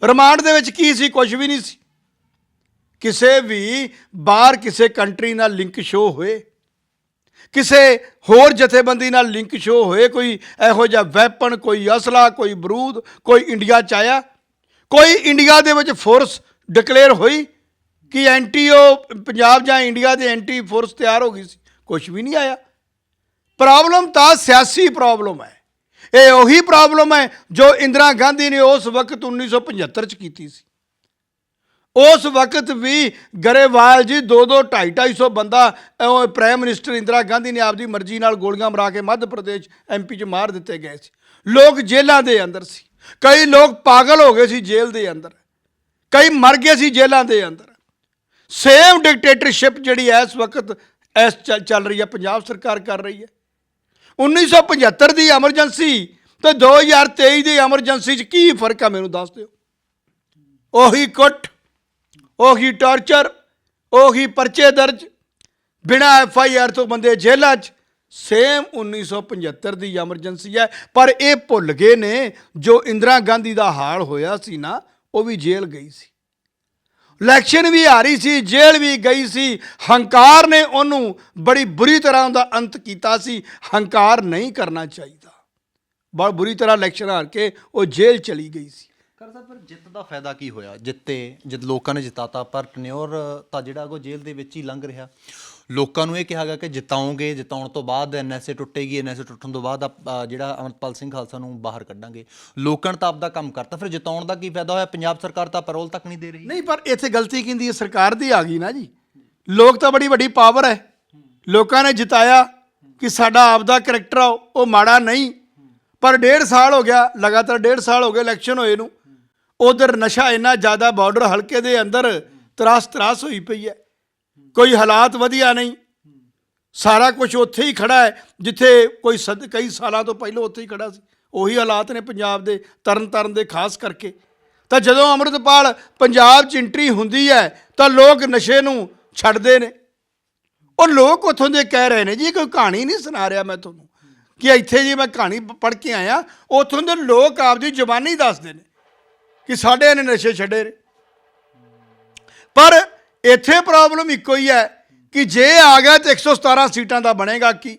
ਰਿਮਾਂਡ ਦੇ ਵਿੱਚ ਕੀ ਸੀ ਕੁਝ ਵੀ ਨਹੀਂ ਸੀ। ਕਿਸੇ ਵੀ ਬਾਹਰ ਕਿਸੇ ਕੰਟਰੀ ਨਾਲ ਲਿੰਕ ਸ਼ੋ ਹੋਏ। ਕਿਸੇ ਹੋਰ ਜਥੇਬੰਦੀ ਨਾਲ ਲਿੰਕ ਸ਼ੋ ਹੋਏ, ਕੋਈ ਇਹੋ ਜਿਹਾ ਵੈਪਨ ਕੋਈ ਅਸਲਾ, ਕੋਈ ਬਰੂਦ, ਕੋਈ ਇੰਡੀਆ ਚ ਆਇਆ? ਕੋਈ ਇੰਡੀਆ ਦੇ ਵਿੱਚ ਫੋਰਸ ਡਿਕਲੇਅਰ ਹੋਈ ਕਿ ਐਂਟੀ ਉਹ ਪੰਜਾਬ ਜਾਂ ਇੰਡੀਆ ਦੇ ਐਂਟੀ ਫੋਰਸ ਤਿਆਰ ਹੋ ਗਈ ਸੀ? ਕੁਝ ਵੀ ਨਹੀਂ ਆਇਆ। ਪ੍ਰੋਬਲਮ ਤਾਂ ਸਿਆਸੀ ਪ੍ਰੋਬਲਮ ਹੈ। ਇਹ ਉਹੀ ਪ੍ਰੋਬਲਮ ਹੈ ਜੋ ਇੰਦਰਾ ਗਾਂਧੀ ਨੇ ਉਸ ਵਕਤ 1975 ਚ ਕੀਤੀ ਸੀ। ਉਸ ਵਕਤ ਵੀ ਗਰੇਵਾਲ ਜੀ 2 2 2.5 250 ਬੰਦਾ ਉਹ ਪ੍ਰਾਈਮ ਮਿਨਿਸਟਰ ਇੰਦਰਾ ਗਾਂਧੀ ਨੇ ਆਪਦੀ ਮਰਜ਼ੀ ਨਾਲ ਗੋਲੀਆਂ ਮਰਾ ਕੇ ਮੱਧ ਪ੍ਰਦੇਸ਼ ਐਮਪੀ ਚ ਮਾਰ ਦਿੱਤੇ ਗਏ ਸੀ। ਲੋਕ ਜੇਲ੍ਹਾਂ ਦੇ ਅੰਦਰ ਸੀ। ਕਈ ਲੋਕ ਪਾਗਲ ਹੋ ਗਏ ਸੀ ਜੇਲ੍ਹ ਦੇ ਅੰਦਰ। ਕਈ ਮਰ ਗਏ ਸੀ ਜੇਲ੍ਹਾਂ ਦੇ ਅੰਦਰ। ਸੇਮ ਡਿਕਟੇਟਰਸ਼ਿਪ ਜਿਹੜੀ ਇਸ ਵਕਤ ਇਸ ਚੱਲ- ਚੱਲ ਰਹੀ ਹੈ, ਪੰਜਾਬ ਸਰਕਾਰ ਕਰ ਰਹੀ ਹੈ। 1975 ਦੀ ਐਮਰਜੈਂਸੀ ਤੇ 2023 ਦੀ ਐਮਰਜੈਂਸੀ 'ਚ ਕੀ ਫ਼ਰਕ ਆ ਮੈਨੂੰ ਦੱਸ ਦਿਓ। ਉਹੀ ਕੁੱਟ ਉਹੀ ਟਾਰਚਰ, ਉਹੀ ਪਰਚੇ ਦਰਜ, ਬਿਨਾ ਐਫ ਆਈ ਆਰ ਤੋਂ ਬੰਦੇ ਜੇਲ੍ਹਾਂ 'ਚ, ਸੇਮ 1975 ਦੀ ਐਮਰਜੈਂਸੀ ਹੈ। ਪਰ ਇਹ ਭੁੱਲ ਗਏ ਨੇ, ਜੋ ਇੰਦਰਾ ਗਾਂਧੀ ਦਾ ਹਾਲ ਹੋਇਆ ਸੀ ਨਾ, ਉਹ ਵੀ ਜੇਲ੍ਹ ਗਈ ਸੀ। ਇਲੈਕਸ਼ਨ ਵੀ ਹਾਰੀ ਸੀ, ਜੇਲ੍ਹ ਵੀ ਗਈ ਸੀ। ਹੰਕਾਰ ਨੇ ਉਹਨੂੰ ਬੜੀ ਬੁਰੀ ਤਰ੍ਹਾਂ ਉਹਦਾ ਅੰਤ ਕੀਤਾ ਸੀ। ਹੰਕਾਰ ਨਹੀਂ ਕਰਨਾ ਚਾਹੀਦਾ। ਬੜੀ ਬੁਰੀ ਤਰ੍ਹਾਂ ਇਲੈਕਸ਼ਨ ਹਾਰ ਕੇ ਉਹ ਜੇਲ੍ਹ ਚਲੀ ਗਈ ਸੀ। ਕਰ ਸਾਹਿਬ ਫਿਰ ਜਿੱਤ ਦਾ ਫਾਇਦਾ ਕੀ ਹੋਇਆ? ਜਿੱਤੇ ਜਦ ਲੋਕਾਂ ਨੇ ਜਿਤਾਤਾ ਪਰ ਟਨਿਓਰ ਤਾਂ ਜਿਹੜਾ ਉਹ ਜੇਲ੍ਹ ਦੇ ਵਿੱਚ ਹੀ ਲੰਘ ਰਿਹਾ। ਲੋਕਾਂ ਨੂੰ ਇਹ ਕਿਹਾ ਗਿਆ ਕਿ ਜਿਤਾਉਂਗੇ ਜਿਤਾਉਣ ਤੋਂ ਬਾਅਦ ਐਨਐਸਏ ਟੁੱਟੇਗੀ, ਐਨਐਸਏ ਟੁੱਟਣ ਤੋਂ ਬਾਅਦ ਆਪਾਂ ਜਿਹੜਾ ਅਮਰਪਾਲ ਸਿੰਘ ਖਾਲਸਾ ਨੂੰ ਬਾਹਰ ਕੱਢਾਂਗੇ। ਲੋਕਾਂ ਨੇ ਤਾਂ ਆਪਦਾ ਕੰਮ ਕਰਤਾ। ਫਿਰ ਜਿਤਾਉਣ ਦਾ ਕੀ ਫਾਇਦਾ ਹੋਇਆ? ਪੰਜਾਬ ਸਰਕਾਰ ਤਾਂ ਪੈਰੋਲ ਤੱਕ ਨਹੀਂ ਦੇ ਰਹੀ। ਨਹੀਂ, ਪਰ ਇੱਥੇ ਗਲਤੀ ਕਿੰਦੀ ਹੈ? ਸਰਕਾਰ ਦੀ ਆ ਗਈ ਨਾ ਜੀ। ਲੋਕ ਤਾਂ ਬੜੀ ਵੱਡੀ ਪਾਵਰ ਹੈ। ਲੋਕਾਂ ਨੇ ਜਿਤਾਇਆ ਕਿ ਸਾਡਾ ਆਪਦਾ ਕਰੈਕਟਰ ਆ, ਉਹ ਮਾੜਾ ਨਹੀਂ। ਪਰ ਡੇਢ ਸਾਲ ਹੋ ਗਿਆ, ਲਗਾਤਾਰ ਡੇਢ ਸਾਲ ਹੋ ਗਏ ਇਲੈਕਸ਼ਨ ਹੋਏ ਨੂੰ। ਉਧਰ ਨਸ਼ਾ ਇੰਨਾ ਜ਼ਿਆਦਾ ਬਾਰਡਰ ਹਲਕੇ ਦੇ ਅੰਦਰ ਤਰਾਸ ਤਰਾਸ ਹੋਈ ਪਈ ਹੈ। ਕੋਈ ਹਾਲਾਤ ਵਧੀਆ ਨਹੀਂ। ਸਾਰਾ ਕੁਝ ਉੱਥੇ ਹੀ ਖੜਾ ਹੈ, ਜਿੱਥੇ ਕੋਈ ਸਦ, ਕਈ ਸਾਲਾਂ ਤੋਂ ਪਹਿਲਾਂ ਉੱਥੇ ਹੀ ਖੜਾ ਸੀ। ਉਹੀ ਹਾਲਾਤ ਨੇ ਪੰਜਾਬ ਦੇ ਤਰਨ ਤਾਰਨ ਦੇ ਖਾਸ ਕਰਕੇ। ਤਾਂ ਜਦੋਂ ਅੰਮ੍ਰਿਤਪਾਲ ਪੰਜਾਬ 'ਚ ਐਂਟਰੀ ਹੁੰਦੀ ਹੈ, ਤਾਂ ਲੋਕ ਨਸ਼ੇ ਨੂੰ ਛੱਡਦੇ ਨੇ। ਉਹ ਲੋਕ ਉੱਥੋਂ ਦੇ ਕਹਿ ਰਹੇ ਨੇ, ਜੀ, ਕੋਈ ਕਹਾਣੀ ਨਹੀਂ ਸੁਣਾ ਰਿਹਾ ਮੈਂ ਤੁਹਾਨੂੰ। ਕਿ ਇੱਥੇ ਜੀ ਮੈਂ ਕਹਾਣੀ ਪੜ੍ਹ ਕੇ ਆਇਆ, ਉੱਥੋਂ ਦੇ ਲੋਕ ਆਪਦੀ ਜ਼ੁਬਾਨੀ ਦੱਸਦੇ ਨੇ। ਕਿ ਸਾਡੇ ਨੇ ਨਸ਼ੇ ਛੱਡੇ ਨੇ। ਪਰ ਇੱਥੇ ਪ੍ਰੋਬਲਮ ਇੱਕੋ ਹੀ ਹੈ ਕਿ ਜੇ ਆ ਗਿਆ ਤੇ 117 ਸੀਟਾਂ ਦਾ ਬਣੇਗਾ ਕੀ?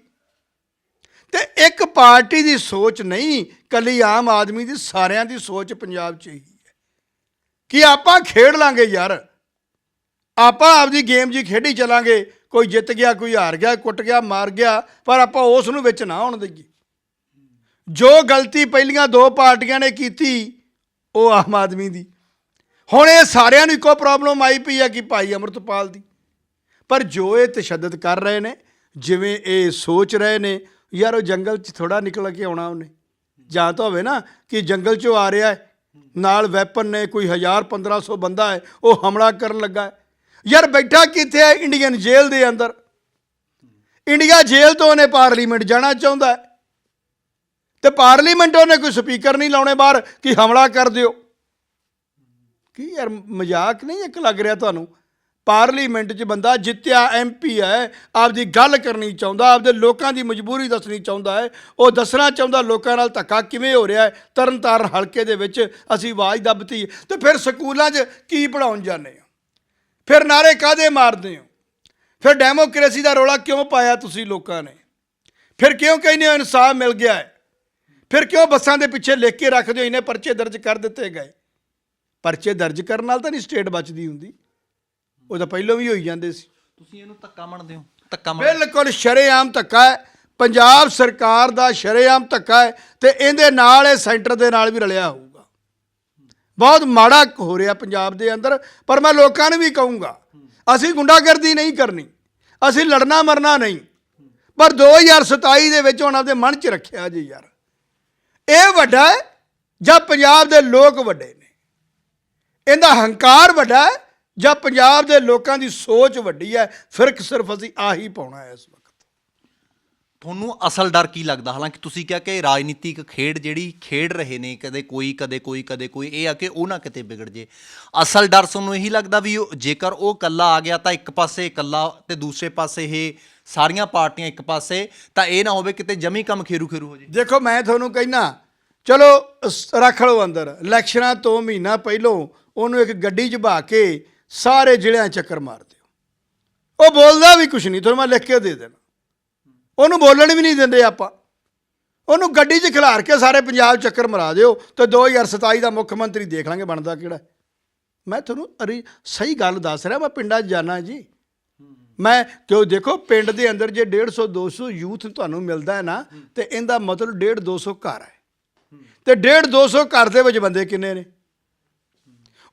ਤੇ ਇੱਕ ਪਾਰਟੀ ਦੀ ਸੋਚ ਨਹੀਂ, ਕੱਲੀ ਆਮ ਆਦਮੀ ਦੀ, ਸਾਰਿਆਂ ਦੀ ਸੋਚ ਪੰਜਾਬ 'ਚ ਹੀ ਹੈ। ਕਿ ਆਪਾਂ ਖੇਡ ਲਾਂਗੇ ਯਾਰ। ਆਪਾਂ ਆਪਦੀ ਗੇਮ ਜੀ ਖੇਡੀ ਚੱਲਾਂਗੇ। ਕੋਈ ਜਿੱਤ ਗਿਆ, ਕੋਈ ਹਾਰ ਗਿਆ, ਕੁੱਟ ਗਿਆ, ਮਾਰ ਗਿਆ, ਪਰ ਆਪਾਂ ਉਸ ਨੂੰ ਵਿੱਚ ਨਾ ਆਉਣ ਦਈਏ। ਜੋ ਗਲਤੀ ਪਹਿਲੀਆਂ ਦੋ ਪਾਰਟੀਆਂ ਨੇ ਕੀਤੀ ਉਹ ਆਮ ਆਦਮੀ ਦੀ। ਹੁਣ ਇਹ ਸਾਰਿਆਂ ਨੂੰ ਇੱਕੋ ਪ੍ਰੋਬਲਮ ਆਈ ਪਈ ਹੈ ਕਿ ਭਾਈ ਅਮਰਤਪਾਲ ਦੀ। ਪਰ ਜੋ ਇਹ ਤਸ਼ੱਦਦ ਕਰ ਰਹੇ ਨੇ, ਜਿਵੇਂ ਇਹ ਸੋਚ ਰਹੇ ਨੇ, ਯਾਰ ਉਹ ਜੰਗਲ 'ਚ ਥੋੜਾ ਨਿਕਲ ਕੇ ਆਉਣਾ ਉਹਨੇ। ਜਾਂ ਤਾਂ ਹੋਵੇ ਨਾ ਕਿ ਜੰਗਲ 'ਚੋਂ ਆ ਰਿਹਾ ਹੈ, ਨਾਲ ਵੈਪਨ ਨੇ ਕੋਈ 1000 1500 ਬੰਦਾ ਹੈ, ਉਹ ਹਮਲਾ ਕਰਨ ਲੱਗਾ ਹੈ। ਯਾਰ ਬੈਠਾ ਕਿੱਥੇ ਹੈ ਇੰਡੀਅਨ ਜੇਲ੍ਹ ਦੇ ਅੰਦਰ? ਇੰਡੀਆ ਜੇਲ੍ਹ ਤੋਂ ਉਹਨੇ ਪਾਰਲੀਮੈਂਟ ਜਾਣਾ ਚਾਹੁੰਦਾ ਹੈ। ਤੇ ਪਾਰਲੀਮੈਂਟ ਉਹਨੇ ਕੋਈ ਸਪੀਕਰ ਨਹੀਂ ਲਾਉਣੇ ਬਾਹਰ, ਕਿ ਹਮਲਾ ਕਰ ਦਿਓ? ਕੀ ਯਾਰ, ਮਜ਼ਾਕ ਨਹੀਂ ਇੱਕ ਲੱਗ ਰਿਹਾ ਤੁਹਾਨੂੰ? ਪਾਰਲੀਮੈਂਟ 'ਚ ਬੰਦਾ ਜਿੱਤਿਆ ਐਮਪੀ ਹੈ, ਆਪਦੀ ਗੱਲ ਕਰਨੀ ਚਾਹੁੰਦਾ, ਆਪਦੇ ਲੋਕਾਂ ਦੀ ਮਜਬੂਰੀ ਦੱਸਣੀ ਚਾਹੁੰਦਾ ਹੈ, ਉਹ ਦੱਸਣਾ ਚਾਹੁੰਦਾ ਲੋਕਾਂ ਨਾਲ ਧੱਕਾ ਕਿਵੇਂ ਹੋ ਰਿਹਾ ਹੈ, ਤਰਨਤਾਰਨ ਹਲਕੇ ਦੇ ਵਿੱਚ ਅਸੀਂ ਆਵਾਜ਼ ਦੱਬਤੀ, ਤੇ ਫਿਰ ਸਕੂਲਾਂ 'ਚ ਕੀ ਪੜਾਉਣ ਜਾਂਦੇ ਹੋ? ਫਿਰ ਨਾਰੇ ਕਾਦੇ ਮਾਰਦੇ ਹੋ? ਫਿਰ ਡੈਮੋਕ੍ਰੇਸੀ ਦਾ ਰੋਲਾ ਕਿਉਂ ਪਾਇਆ ਤੁਸੀਂ ਲੋਕਾਂ ਨੇ? ਫਿਰ ਕਿਉਂ ਕਹਿੰਦੇ ਹੋ ਇਨਸਾਫ ਮਿਲ ਗਿਆ ਹੈ? ਫਿਰ ਕਿਉਂ ਬੱਸਾਂ ਦੇ ਪਿੱਛੇ ਲਿਖ ਕੇ ਰੱਖਦੇ ਹੋ? ਇਹਨੇ ਪਰਚੇ ਦਰਜ ਕਰ ਦਿੱਤੇ ਗਏ। ਪਰਚੇ ਦਰਜ ਕਰਨ ਨਾਲ ਤਾਂ ਨਹੀਂ ਸਟੇਟ ਬਚਦੀ ਹੁੰਦੀ। ਉਹ ਤਾਂ ਪਹਿਲਾਂ ਵੀ ਹੋਈ ਜਾਂਦੇ ਸੀ। ਤੁਸੀਂ ਇਹਨੂੰ ਧੱਕਾ ਮੰਨਦੇ ਹੋ? ਧੱਕਾ ਮੰਨ ਬਿਲਕੁਲ ਸ਼ਰੇਆਮ ਧੱਕਾ ਹੈ। ਪੰਜਾਬ ਸਰਕਾਰ ਦਾ ਸ਼ਰੇਆਮ ਧੱਕਾ ਹੈ ਤੇ ਇਹਦੇ ਨਾਲ ਇਹ ਸੈਂਟਰ ਦੇ ਨਾਲ ਵੀ ਰਲਿਆ ਹੋਊਗਾ। ਬਹੁਤ ਮਾੜਾ ਹੋ ਰਿਹਾ ਪੰਜਾਬ ਦੇ ਅੰਦਰ ਪਰ ਮੈਂ ਲੋਕਾਂ ਨੂੰ ਵੀ ਕਹੂੰਗਾ ਅਸੀਂ ਗੁੰਡਾਗਰਦੀ ਨਹੀਂ ਕਰਨੀ ਅਸੀਂ ਲੜਨਾ ਮਰਨਾ ਨਹੀਂ। ਪਰ 2027 ਦੇ ਵਿੱਚ ਉਹਨਾਂ ਦੇ ਮਨ 'ਚ ਰੱਖਿਆ ਜੀ ਯਾਰ। ਇਹ ਵੱਡਾ ਹੈ, ਜਾਂ ਪੰਜਾਬ ਦੇ ਲੋਕ ਵੱਡੇ ਨੇ? ਇਹਦਾ ਹੰਕਾਰ ਵੱਡਾ ਹੈ, ਜਾਂ ਪੰਜਾਬ ਦੇ ਲੋਕਾਂ ਦੀ ਸੋਚ ਵੱਡੀ ਹੈ? ਫਿਰਕ ਸਿਰਫ ਅਸੀਂ ਆਹੀ ਪਾਉਣਾ ਹੈ ਇਸ ਵਕਤ। ਤੁਹਾਨੂੰ ਅਸਲ ਡਰ ਕੀ ਲੱਗਦਾ? ਹਾਲਾਂਕਿ ਤੁਸੀਂ ਕਿਹਾ ਕਿ ਰਾਜਨੀਤਿਕ ਖੇਡ ਜਿਹੜੀ ਖੇਡ ਰਹੇ ਨੇ, ਕਦੇ ਕੋਈ ਕਦੇ ਕੋਈ ਕਦੇ ਕੋਈ, ਇਹ ਆ ਕਿ ਉਹ ਨਾ ਕਿਤੇ ਵਿਗੜ ਜੇ। ਅਸਲ ਡਰ ਤੁਹਾਨੂੰ ਇਹੀ ਲੱਗਦਾ ਵੀ ਉਹ- ਜੇਕਰ ਉਹ ਇਕੱਲਾ ਆ ਗਿਆ ਤਾਂ ਇੱਕ ਪਾਸੇ ਇਕੱਲਾ ਤੇ ਦੂਸਰੇ ਪਾਸੇ ਇਹ ਸਾਰੀਆਂ ਪਾਰਟੀਆਂ ਇੱਕ ਪਾਸੇ, ਤਾਂ ਇਹ ਨਾ ਹੋਵੇ ਕਿਤੇ ਜਮੀ ਕੰਮ ਖੇਰੂ ਖੇਰੂ ਹੋ ਜੇ। ਦੇਖੋ, ਮੈਂ ਤੁਹਾਨੂੰ ਕਹਿਣਾ ਚਲੋ ਸ- ਰੱਖ ਲਓ ਅੰਦਰ। ਇਲੈਕਸ਼ਨਾਂ ਤੋਂ ਮਹੀਨਾ ਪਹਿਲੋਂ ਉਹਨੂੰ ਇੱਕ ਗੱਡੀ 'ਚ ਬਹਾ ਕੇ ਸਾਰੇ ਜ਼ਿਲ੍ਹਿਆਂ 'ਚ ਚੱਕਰ ਮਾਰ ਦਿਓ। ਉਹ ਬੋਲਦਾ ਵੀ ਕੁਛ ਨਹੀਂ, ਤੁਹਾਨੂੰ ਮੈਂ ਲਿਖ ਕੇ ਦੇ ਦੇਣਾ। ਉਹਨੂੰ ਬੋਲਣ ਵੀ ਨਹੀਂ ਦਿੰਦੇ ਆਪਾਂ। ਉਹਨੂੰ ਗੱਡੀ 'ਚ ਖਿਲਾਰ ਕੇ ਸਾਰੇ ਪੰਜਾਬ 'ਚ ਚੱਕਰ ਮਰਾ ਦਿਓ ਤੇ 2027 ਦਾ ਮੁੱਖ ਮੰਤਰੀ ਦੇਖ ਲਾਂਗੇ ਬਣਦਾ ਕਿਹੜਾ। ਹੈ। ਮੈਂ ਤੁਹਾਨੂੰ ਅਰੀ, ਸਹੀ ਗੱਲ ਦੱਸ ਰਿਹਾ, ਮੈਂ ਪਿੰਡਾਂ 'ਚ ਜਾਣਾ ਜੀ। ਮੈਂ ਕਿਉਂ ਦੇਖੋ, ਪਿੰਡ ਦੇ ਅੰਦਰ ਜੇ 150 200 ਯੂਥ ਤੁਹਾਨੂੰ ਮਿਲਦਾ ਹੈ ਨਾ, ਤੇ ਇਹਦਾ ਮਤਲਬ 1.5 200 ਘਰ ਹੈ। ਤੇ 1.5 200 ਘਰ ਦੇ ਵਿੱਚ ਬੰਦੇ ਕਿੰਨੇ ਨੇ?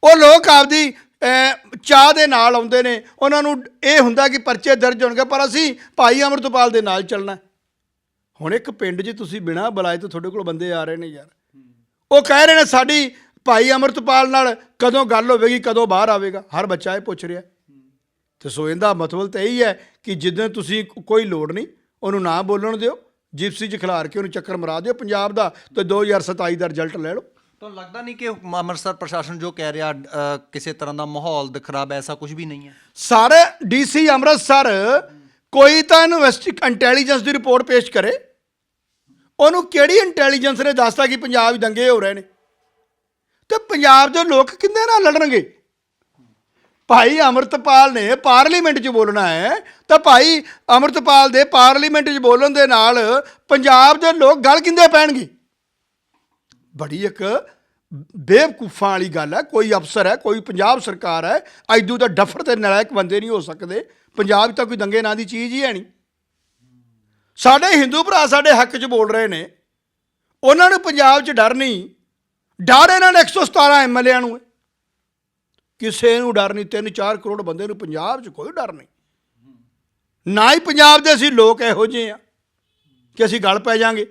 ਉਹ ਲੋਕ ਆਪਦੀ ਚਾਹ ਦੇ ਨਾਲ ਆਉਂਦੇ ਨੇ। ਉਹਨਾਂ ਨੂੰ ਇਹ ਹੁੰਦਾ ਕਿ ਪਰਚੇ ਦਰਜ ਹੋਣਗੇ, ਪਰ ਅਸੀਂ ਭਾਈ ਅਮਰਤਪਾਲ ਦੇ ਨਾਲ ਚੱਲਣਾ ਹੁਣ ਇੱਕ ਪਿੰਡ 'ਚ ਤੁਸੀਂ ਬਿਨਾਂ ਬੁਲਾਏ ਤੋਂ ਤੁਹਾਡੇ ਕੋਲ ਬੰਦੇ ਆ ਰਹੇ ਨੇ ਯਾਰ। ਉਹ ਕਹਿ ਰਹੇ ਨੇ ਸਾਡੀ ਭਾਈ ਅਮਰਤਪਾਲ ਨਾਲ ਕਦੋਂ ਗੱਲ ਹੋਵੇਗੀ, ਕਦੋਂ ਬਾਹਰ ਆਵੇਗਾ। ਹਰ ਬੱਚਾ ਇਹ ਪੁੱਛ ਰਿਹਾ ਤੇ ਸੋ ਇਹਦਾ ਮਤਲਬ ਤਾਂ ਇਹੀ ਹੈ ਕਿ ਜਿੱਦਾਂ ਤੁਸੀਂ ਕੋਈ ਲੋੜ ਨਹੀਂ ਉਹਨੂੰ ਨਾ ਬੋਲਣ ਦਿਓ ਜਿਪਸੀ 'ਚ ਖਿਲਾਰ ਕੇ ਉਹਨੂੰ ਚੱਕਰ ਮਰਾ ਦਿਓ ਪੰਜਾਬ ਦਾ ਤੇ 2027 ਦਾ ਰਿਜ਼ਲਟ ਲੈ ਲਓ। ਤੁਹਾਨੂੰ ਲੱਗਦਾ ਨਹੀਂ ਕਿ ਅੰਮ੍ਰਿਤਸਰ ਪ੍ਰਸ਼ਾਸਨ ਜੋ ਕਹਿ ਰਿਹਾ ਕਿਸੇ ਤਰ੍ਹਾਂ ਦਾ ਮਾਹੌਲ ਦ ਖਰਾਬ ਐਸਾ ਕੁਝ ਵੀ ਨਹੀਂ ਹੈ? ਸਾਰੇ ਡੀਸੀ ਅੰਮ੍ਰਿਤਸਰ ਕੋਈ ਤਾਂ ਇਨਵੈਸਟੀ ਇੰਟੈਲੀਜੈਂਸ ਦੀ ਰਿਪੋਰਟ ਪੇਸ਼ ਕਰੇ। ਉਹਨੂੰ ਕਿਹੜੀ ਇੰਟੈਲੀਜੈਂਸ ਨੇ ਦੱਸਤਾ ਕਿ ਪੰਜਾਬ ਦੰਗੇ ਹੋ ਰਹੇ ਨੇ? ਤੇ ਪੰਜਾਬ ਦੇ ਲੋਕ ਕਿੰਦੇ ਨਾਲ ਲੜਨਗੇ? ਭਾਈ ਅਮਰਤਪਾਲ ਨੇ ਪਾਰਲੀਮੈਂਟ 'ਚ ਬੋਲਣਾ ਹੈ, ਤਾਂ ਭਾਈ ਅਮਰਤਪਾਲ ਦੇ ਪਾਰਲੀਮੈਂਟ 'ਚ ਬੋਲਣ ਦੇ ਨਾਲ ਪੰਜਾਬ ਦੇ ਲੋਕ ਗੱਲ ਕਿੰਦੇ ਪੈਣਗੇ? ਬੜੀ ਇੱਕ ਬੇਵਕੂਫਾਂ ਵਾਲੀ ਗੱਲ ਹੈ, ਕੋਈ ਅਫਸਰ ਹੈ, ਕੋਈ ਪੰਜਾਬ ਸਰਕਾਰ ਹੈ ਐਦੂ ਤਾਂ ਡਫਰ ਤੇ ਨਲਾਇਕ ਬੰਦੇ ਨਹੀਂ ਹੋ ਸਕਦੇ, ਪੰਜਾਬ 'ਚ ਤਾਂ ਕੋਈ ਦੰਗੇ ਨਾਂ ਦੀ ਚੀਜ਼ ਹੀ ਹੈ ਨਹੀਂ। ਸਾਡੇ ਹਿੰਦੂ ਭਰਾ ਸਾਡੇ ਹੱਕ 'ਚ ਬੋਲ ਰਹੇ ਨੇ, ਉਹਨਾਂ ਨੂੰ ਪੰਜਾਬ 'ਚ ਡਰ ਨਹੀਂ, ਡਰ ਇਹਨਾਂ ਨੇ 117 ਐਮਐਲਏਆਂ ਨੂੰ ਹੈ। ਕਿਸੇ ਨੂੰ ਡਰ ਨਹੀਂ 3-4 ਕਰੋੜ ਬੰਦੇ ਨੂੰ ਪੰਜਾਬ 'ਚ ਕੋਈ ਡਰ ਨਹੀਂ। ਨਾ ਹੀ ਪੰਜਾਬ ਦੇ ਅਸੀਂ ਲੋਕ ਇਹੋ ਜਿਹੇ ਆ ਕਿ ਅਸੀਂ ਗੱਲ ਪੈ ਜਾਾਂਗੇ।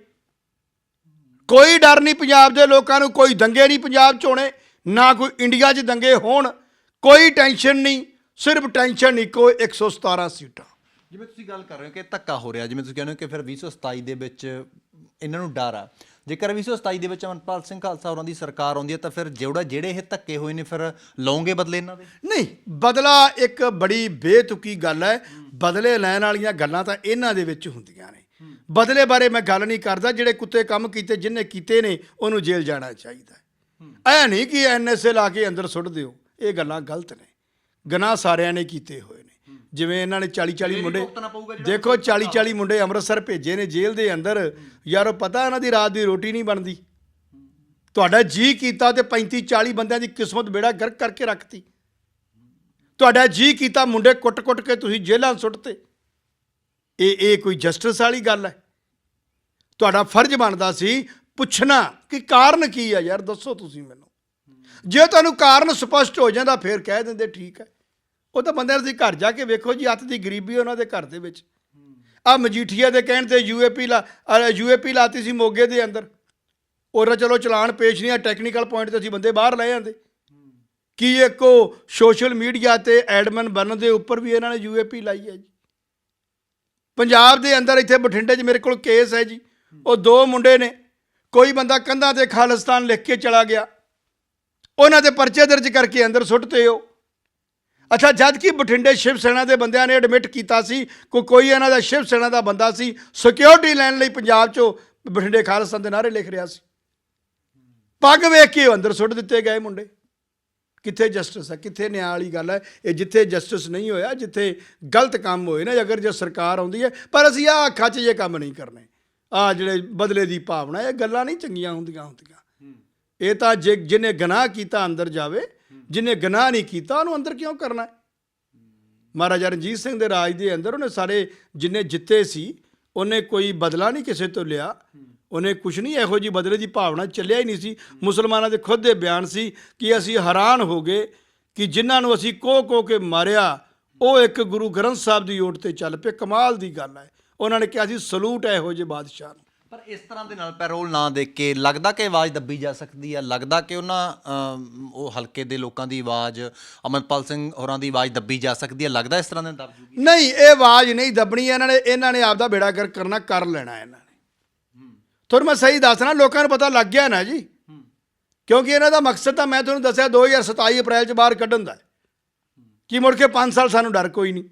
ਕੋਈ ਡਰ ਨਹੀਂ ਪੰਜਾਬ ਦੇ ਲੋਕਾਂ ਨੂੰ, ਕੋਈ ਦੰਗੇ ਨਹੀਂ ਪੰਜਾਬ 'ਚ ਹੋਣੇ, ਨਾ ਕੋਈ ਇੰਡੀਆ 'ਚ ਦੰਗੇ ਹੋਣ, ਕੋਈ ਟੈਨਸ਼ਨ ਨਹੀਂ, ਸਿਰਫ ਟੈਨਸ਼ਨ ਇੱਕੋ 117 ਸੀਟਾਂ। ਜਿਵੇਂ ਤੁਸੀਂ ਗੱਲ ਕਰ ਰਹੇ ਹੋ ਕਿ ਧੱਕਾ ਹੋ ਰਿਹਾ, ਜਿਵੇਂ ਤੁਸੀਂ ਕਹਿੰਦੇ ਹੋ ਕਿ ਫਿਰ 2027 ਦੇ ਵਿੱਚ ਇਹਨਾਂ ਨੂੰ ਡਰ ਆ। ਜੇਕਰ 2027 ਦੇ ਵਿੱਚ ਅਮਰਪਾਲ ਸਿੰਘ ਖਾਲਸਾ ਹੋਰਾਂ ਦੀ ਸਰਕਾਰ ਆਉਂਦੀ ਹੈ ਤਾਂ ਫਿਰ ਜਿਹੜਾ ਜਿਹੜੇ ਇਹ ਧੱਕੇ ਹੋਏ ਨੇ ਫਿਰ ਲਓਗੇ ਬਦਲੇ ਇਹਨਾਂ ਦੇ? ਨਹੀਂ ਬਦਲਾ ਇੱਕ ਬੜੀ ਬੇਤੁਕੀ ਗੱਲ ਹੈ। ਬਦਲੇ ਲੈਣ ਵਾਲੀਆਂ ਗੱਲਾਂ ਤਾਂ ਇਹਨਾਂ ਦੇ ਵਿੱਚ ਹੁੰਦੀਆਂ ਨੇ। ਬਦਲੇ ਬਾਰੇ ਮੈਂ ਗੱਲ ਨਹੀਂ ਕਰਦਾ। ਜਿਹੜੇ ਕੁੱਤੇ ਕੰਮ ਕੀਤੇ ਜਿਨਨੇ ਕੀਤੇ ਨੇ ਉਹਨੂੰ ਜੇਲ੍ਹ ਜਾਣਾ ਚਾਹੀਦਾ ਐ ਨਹੀਂ ਕਿ ਐਨਐਸਏ ਲਾ ਕੇ ਅੰਦਰ ਸੁੱਟ ਦਿਓ। ਇਹ ਗੱਲਾਂ ਗਲਤ ਨੇ। ਗਨਾਹ ਸਾਰਿਆਂ ਨੇ ਕੀਤੇ ਹੋਏ ਜਿਵੇਂ ਇਹਨਾਂ ਨੇ 40 40 ਮੁੰਡੇ ਭੁਗਤਣਾ ਪਊਗਾ ਜਿਹੜਾ ਦੇਖੋ 40 40 ਮੁੰਡੇ ਅੰਮ੍ਰਿਤਸਰ ਭੇਜੇ ਨੇ ਜੇਲ੍ਹ ਦੇ ਅੰਦਰ। ਯਾਰ ਉਹ ਪਤਾ ਇਹਨਾਂ ਦੀ ਰਾਤ ਦੀ ਰੋਟੀ ਨਹੀਂ ਬਣਦੀ। ਤੁਹਾਡਾ ਜੀ ਕੀਤਾ ਤੇ 35 40 ਬੰਦਿਆਂ ਦੀ ਕਿਸਮਤ ਬੇੜਾ ਗਰਕ ਕਰਕੇ ਰੱਖਤੀ। ਤੁਹਾਡਾ ਜੀ ਕੀਤਾ ਮੁੰਡੇ ਕੁੱਟ-ਕੁੱਟ ਕੇ ਤੁਸੀਂ ਜੇਲ੍ਹਾਂ ਸੁੱਟਤੇ। ਇਹ ਇਹ ਕੋਈ ਜਸਟਿਸ ਵਾਲੀ ਗੱਲ ਹੈ। ਤੁਹਾਡਾ ਫਰਜ਼ ਬਣਦਾ ਸੀ ਪੁੱਛਣਾ ਕਿ ਕਾਰਨ ਕੀ ਹੈ। ਯਾਰ ਦੱਸੋ ਤੁਸੀਂ ਮੈਨੂੰ। ਜੇ ਤੁਹਾਨੂੰ ਕਾਰਨ ਸਪਸ਼ਟ ਹੋ ਜਾਂਦਾ ਫਿਰ ਕਹਿ ਦਿੰਦੇ ਠੀਕ ਹੈ। ਉਹ ਤਾਂ ਬੰਦੇ ਦੇ ਘਰ ਜਾ ਕੇ ਵੇਖੋ ਜੀ ਹੱਥ ਦੀ ਗਰੀਬੀ ਉਹਨਾਂ ਦੇ ਘਰ ਦੇ ਵਿੱਚ। ਆ ਮਜੀਠੀਆ ਦੇ ਕਹਿਣ ਤੇ ਯੂਏਪੀ ਲਾ ਯੂਏਪੀ ਲਾਤੀ ਸੀ ਮੋਗੇ ਦੇ ਅੰਦਰ। ਉਹਦਾ ਚਲੋ ਚਲਾਨ ਪੇਸ਼ ਨਹੀਂ ਆ ਟੈਕਨੀਕਲ ਪੁਆਇੰਟ ਤੇ ਅਸੀਂ ਬੰਦੇ ਬਾਹਰ ਲੈ ਜਾਂਦੇ ਕੀ ਇੱਕੋ ਸੋਸ਼ਲ ਮੀਡੀਆ ਤੇ ਐਡਮਨ ਬਣਨ ਦੇ ਉੱਪਰ ਵੀ ਇਹਨਾਂ ਨੇ ਯੂਏਪੀ ਲਾਈ ਹੈ ਜੀ। ਪੰਜਾਬ ਦੇ ਅੰਦਰ ਇੱਥੇ ਬਠਿੰਡੇ 'ਚ ਮੇਰੇ ਕੋਲ ਕੇਸ ਹੈ ਜੀ। ਉਹ ਦੋ ਮੁੰਡੇ ਨੇ, ਕੋਈ ਬੰਦਾ ਕੰਧਾਂ ਤੇ ਖਾਲਿਸਤਾਨ ਲਿਖ ਕੇ ਚਲਾ ਗਿਆ। ਉਹਨਾਂ ਦੇ ਪਰਚੇ ਦਰਜ ਕਰਕੇ ਅੰਦਰ ਸੁੱਟਤੇ ਉਹ। ਅੱਛਾ ਜਦ ਕਿ ਬਠਿੰਡੇ ਸ਼ਿਵ ਸੈਨਾ ਦੇ ਬੰਦਿਆਂ ਨੇ ਐਡਮਿਟ ਕੀਤਾ ਸੀ ਕੋਈ ਕੋਈ ਇਹਨਾਂ ਦਾ ਸ਼ਿਵ ਸੈਨਾ ਦਾ ਬੰਦਾ ਸੀ ਸਿਕਿਉਰਿਟੀ ਲੈਣ ਲਈ ਪੰਜਾਬ ਚੋਂ ਬਠਿੰਡੇ ਖਾਲਸਾ ਦੇ ਨਾਰੇ ਲਿਖ ਰਿਹਾ ਸੀ। ਪੱਗ ਵੇਖ ਕੇ ਅੰਦਰ ਸੁੱਟ ਦਿੱਤੇ ਗਏ ਮੁੰਡੇ। ਕਿੱਥੇ ਜਸਟਿਸ ਹੈ ਕਿੱਥੇ ਨਿਆਂ ਵਾਲੀ ਗੱਲ ਹੈ? ਇਹ ਜਿੱਥੇ ਜਸਟਿਸ ਨਹੀਂ ਹੋਇਆ ਜਿੱਥੇ ਗਲਤ ਕੰਮ ਹੋਏ ਨਾ ਅਗਰ ਜੇ ਸਰਕਾਰ ਆਉਂਦੀ ਹੈ ਪਰ ਅਸੀਂ ਆ ਅੱਖਾਂ 'ਚ ਇਹ ਕੰਮ ਨਹੀਂ ਕਰਨੇ। ਆ ਜਿਹੜੇ ਬਦਲੇ ਦੀ ਭਾਵਨਾ ਇਹ ਗੱਲਾਂ ਨਹੀਂ ਚੰਗੀਆਂ ਹੁੰਦੀਆਂ ਹੁੰਦੀਆਂ। ਇਹ ਤਾਂ ਜੇ ਜਿਹਨੇ ਗੁਨਾਹ ਕੀਤਾ ਅੰਦਰ ਜਾਵੇ ਜਿਹਨੇ ਗੁਨਾਹ ਨਹੀਂ ਕੀਤਾ, ਉਹਨੂੰ ਅੰਦਰ ਕਿਉਂ ਕਰਨਾ ਮਹਾਰਾਜਾ ਰਣਜੀਤ ਸਿੰਘ ਦੇ ਰਾਜ ਦੇ ਅੰਦਰ ਉਹਨੇ ਸਾਰੇ ਜਿੰਨੇ ਜਿੱਤੇ ਸੀ, ਉਹਨੇ ਕੋਈ ਬਦਲਾ ਨਹੀਂ ਕਿਸੇ ਤੋਂ ਲਿਆ। ਉਹਨੇ ਕੁਝ ਨਹੀਂ, ਇਹੋ ਜੀ ਬਦਲੇ ਦੀ ਭਾਵਨਾ ਚੱਲਿਆ ਹੀ ਨਹੀਂ ਸੀ। ਮੁਸਲਮਾਨਾਂ ਦੇ ਖੁਦ ਦੇ ਬਿਆਨ ਸੀ ਕਿ ਅਸੀਂ ਹੈਰਾਨ ਹੋ ਗਏ ਕਿ ਜਿਨ੍ਹਾਂ ਨੂੰ ਅਸੀਂ ਕੋਹ ਕੋ ਕੇ ਮਾਰਿਆ, ਉਹ ਇੱਕ ਗੁਰੂ ਗ੍ਰੰਥ ਸਾਹਿਬ ਦੀ ਓਟ ਤੇ ਚੱਲ ਪਏ। ਕਮਾਲ ਦੀ ਗੱਲ ਹੈ। ਉਹਨਾਂ ਨੇ ਕਿਹਾ ਸੀ, ਸਲੂਟ ਹੈ ਇਹੋ ਜਿਹੇ ਬਾਦਸ਼ਾਹ ਨੂੰ। ਪਰ ਇਸ ਤਰ੍ਹਾਂ ਦੇ ਨਾਲ ਪੈਰੋਲ ਨਾ ਦੇਖ ਕੇ ਲੱਗਦਾ ਕਿ ਆਵਾਜ਼ ਦੱਬੀ ਜਾ ਸਕਦੀ ਹੈ ਲੱਗਦਾ ਕਿ ਉਹਨਾਂ ਅਮ, ਉਹ ਹਲਕੇ ਦੇ ਲੋਕਾਂ ਦੀ ਆਵਾਜ਼ ਅਮਰਪਾਲ ਸਿੰਘ ਹੋਰਾਂ ਦੀ ਆਵਾਜ਼ ਦੱਬੀ ਜਾ ਸਕਦੀ ਹੈ ਲੱਗਦਾ ਇਸ ਤਰ੍ਹਾਂ ਦੇ ਦੱਬ ਜੂਗੀ? ਨਹੀਂ ਇਹ ਆਵਾਜ਼ ਨਹੀਂ ਦੱਬਣੀ ਇਹਨਾਂ ਨੇ। ਇਹਨਾਂ ਨੇ ਆਪਦਾ ਬੇੜਾ ਕਰ ਕਰਨਾ ਕਰ ਲੈਣਾ ਇਹਨਾਂ ਨੇ। ਤੁਹਾਨੂੰ ਮੈਂ ਸਹੀ ਦੱਸਣਾ ਲੋਕਾਂ ਨੂੰ ਪਤਾ ਲੱਗ ਗਿਆ ਨਾ ਜੀ। ਕਿਉਂਕਿ ਇਹਨਾਂ ਦਾ ਮਕਸਦ ਤਾਂ ਮੈਂ ਤੁਹਾਨੂੰ ਦੱਸਿਆ 2027 ਅਪ੍ਰੈਲ ਚ ਬਾਹਰ ਕੱਢਣ ਦਾ। ਹੈ। ਕਿ ਮੁੜ ਕੇ 5 ਸਾਲ ਸਾਨੂੰ ਡਰ ਕੋਈ ਨਹੀਂ।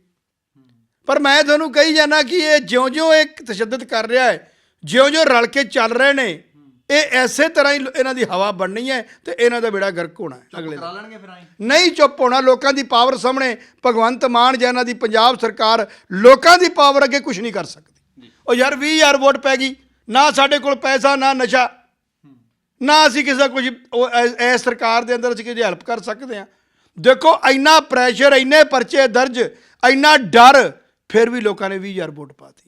ਪਰ ਮੈਂ ਤੁਹਾਨੂੰ ਕਹੀ ਜਾਣਾ ਕਿ ਇਹ ਜਿਉਂ-ਜਿਉਂ ਇਹ ਤਸ਼ੱਦਦ ਕਰ ਰਿਹਾ ਹੈ ਜਿਉਂ-ਜਿਉਂ ਰਲ ਕੇ ਚੱਲ ਰਹੇ ਨੇ ਇਹ ਐਸੇ ਤਰ੍ਹਾਂ ਹੀ ਇਹਨਾਂ ਦੀ ਹਵਾ ਬਣਨੀ ਹੈ ਤੇ ਇਹਨਾਂ ਦਾ ਬੇੜਾ ਗਰਕ ਹੋਣਾ ਹੈ ਅਗਲੇ ਕਰਾ ਲੈਣਗੇ ਫਿਰ ਆਏ। ਨਹੀਂ ਚੁੱਪ ਹੋਣਾ ਲੋਕਾਂ ਦੀ ਪਾਵਰ ਸਾਹਮਣੇ ਭਗਵੰਤ ਮਾਨ ਜਾਂ ਇਹਨਾਂ ਦੀ ਪੰਜਾਬ ਸਰਕਾਰ ਲੋਕਾਂ ਦੀ ਪਾਵਰ ਅੱਗੇ ਕੁਝ ਨਹੀਂ ਕਰ ਸਕਦੀ। ਉਹ ਯਾਰ 20000 ਵੋਟ ਪੈ ਗਈ ਨਾ ਸਾਡੇ ਕੋਲ ਪੈਸਾ ਨਾ ਨਸ਼ਾ। ਨਾ ਅਸੀਂ ਕਿਸੇ ਦਾ ਕੁਝ ਐਸ ਸਰਕਾਰ ਦੇ ਅੰਦਰ ਅਸੀਂ ਕਿਸੇ ਦੀ ਹੈਲਪ ਕਰ ਸਕਦੇ ਹਾਂ। ਦੇਖੋ ਇੰਨਾ ਪ੍ਰੈਸ਼ਰ ਇੰਨੇ ਪਰਚੇ ਦਰਜ ਇੰਨਾ ਡਰ ਫਿਰ ਵੀ ਲੋਕਾਂ ਨੇ 20000 ਵੋਟ ਪਾਤੀ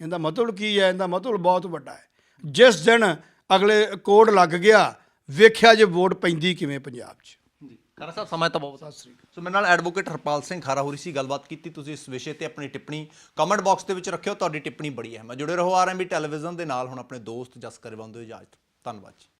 ਇਹਦਾ ਮਤਲਬ ਕੀ ਹੈ? ਇਹਦਾ ਮਤਲਬ ਬਹੁਤ ਵੱਡਾ ਹੈ। ਜਿਸ ਦਿਨ ਅਗਲੇ ਕੋਡ ਲੱਗ ਗਿਆ ਵੇਖਿਆ ਜੇ ਵੋਟ ਪੈਂਦੀ ਕਿਵੇਂ ਪੰਜਾਬ 'ਚ। ਜੀ ਖਰਾ ਸਾਹਿਬ ਸਮਾਂ ਤਾਂ ਬਹੁਤ ਸੋ ਮੇਰੇ ਨਾਲ ਐਡਵੋਕੇਟ ਹਰਪਾਲ ਸਿੰਘ ਖਾਰਾ ਹੋਰੀ ਸੀ ਗੱਲਬਾਤ ਕੀਤੀ ਤੁਸੀਂ ਇਸ ਵਿਸ਼ੇ ਤੇ ਆਪਣੀ ਟਿੱਪਣੀ ਕਮੈਂਟ ਬਾਕਸ ਦੇ ਵਿੱਚ ਰੱਖਿਓ ਤੁਹਾਡੀ ਟਿੱਪਣੀ ਬੜੀ ਹੈ। ਮੈਂ ਜੁੜੇ ਰਹੋ ਆਰਐਮਬੀ ਟੈਲੀਵਿਜ਼ਨ ਦੇ ਨਾਲ ਹੁਣ ਆਪਣੇ ਦੋਸਤ ਜਸ ਕਰਵਾਉਂਦੇ ਇਜਾਜ਼ਤ। ਧੰਨਵਾਦ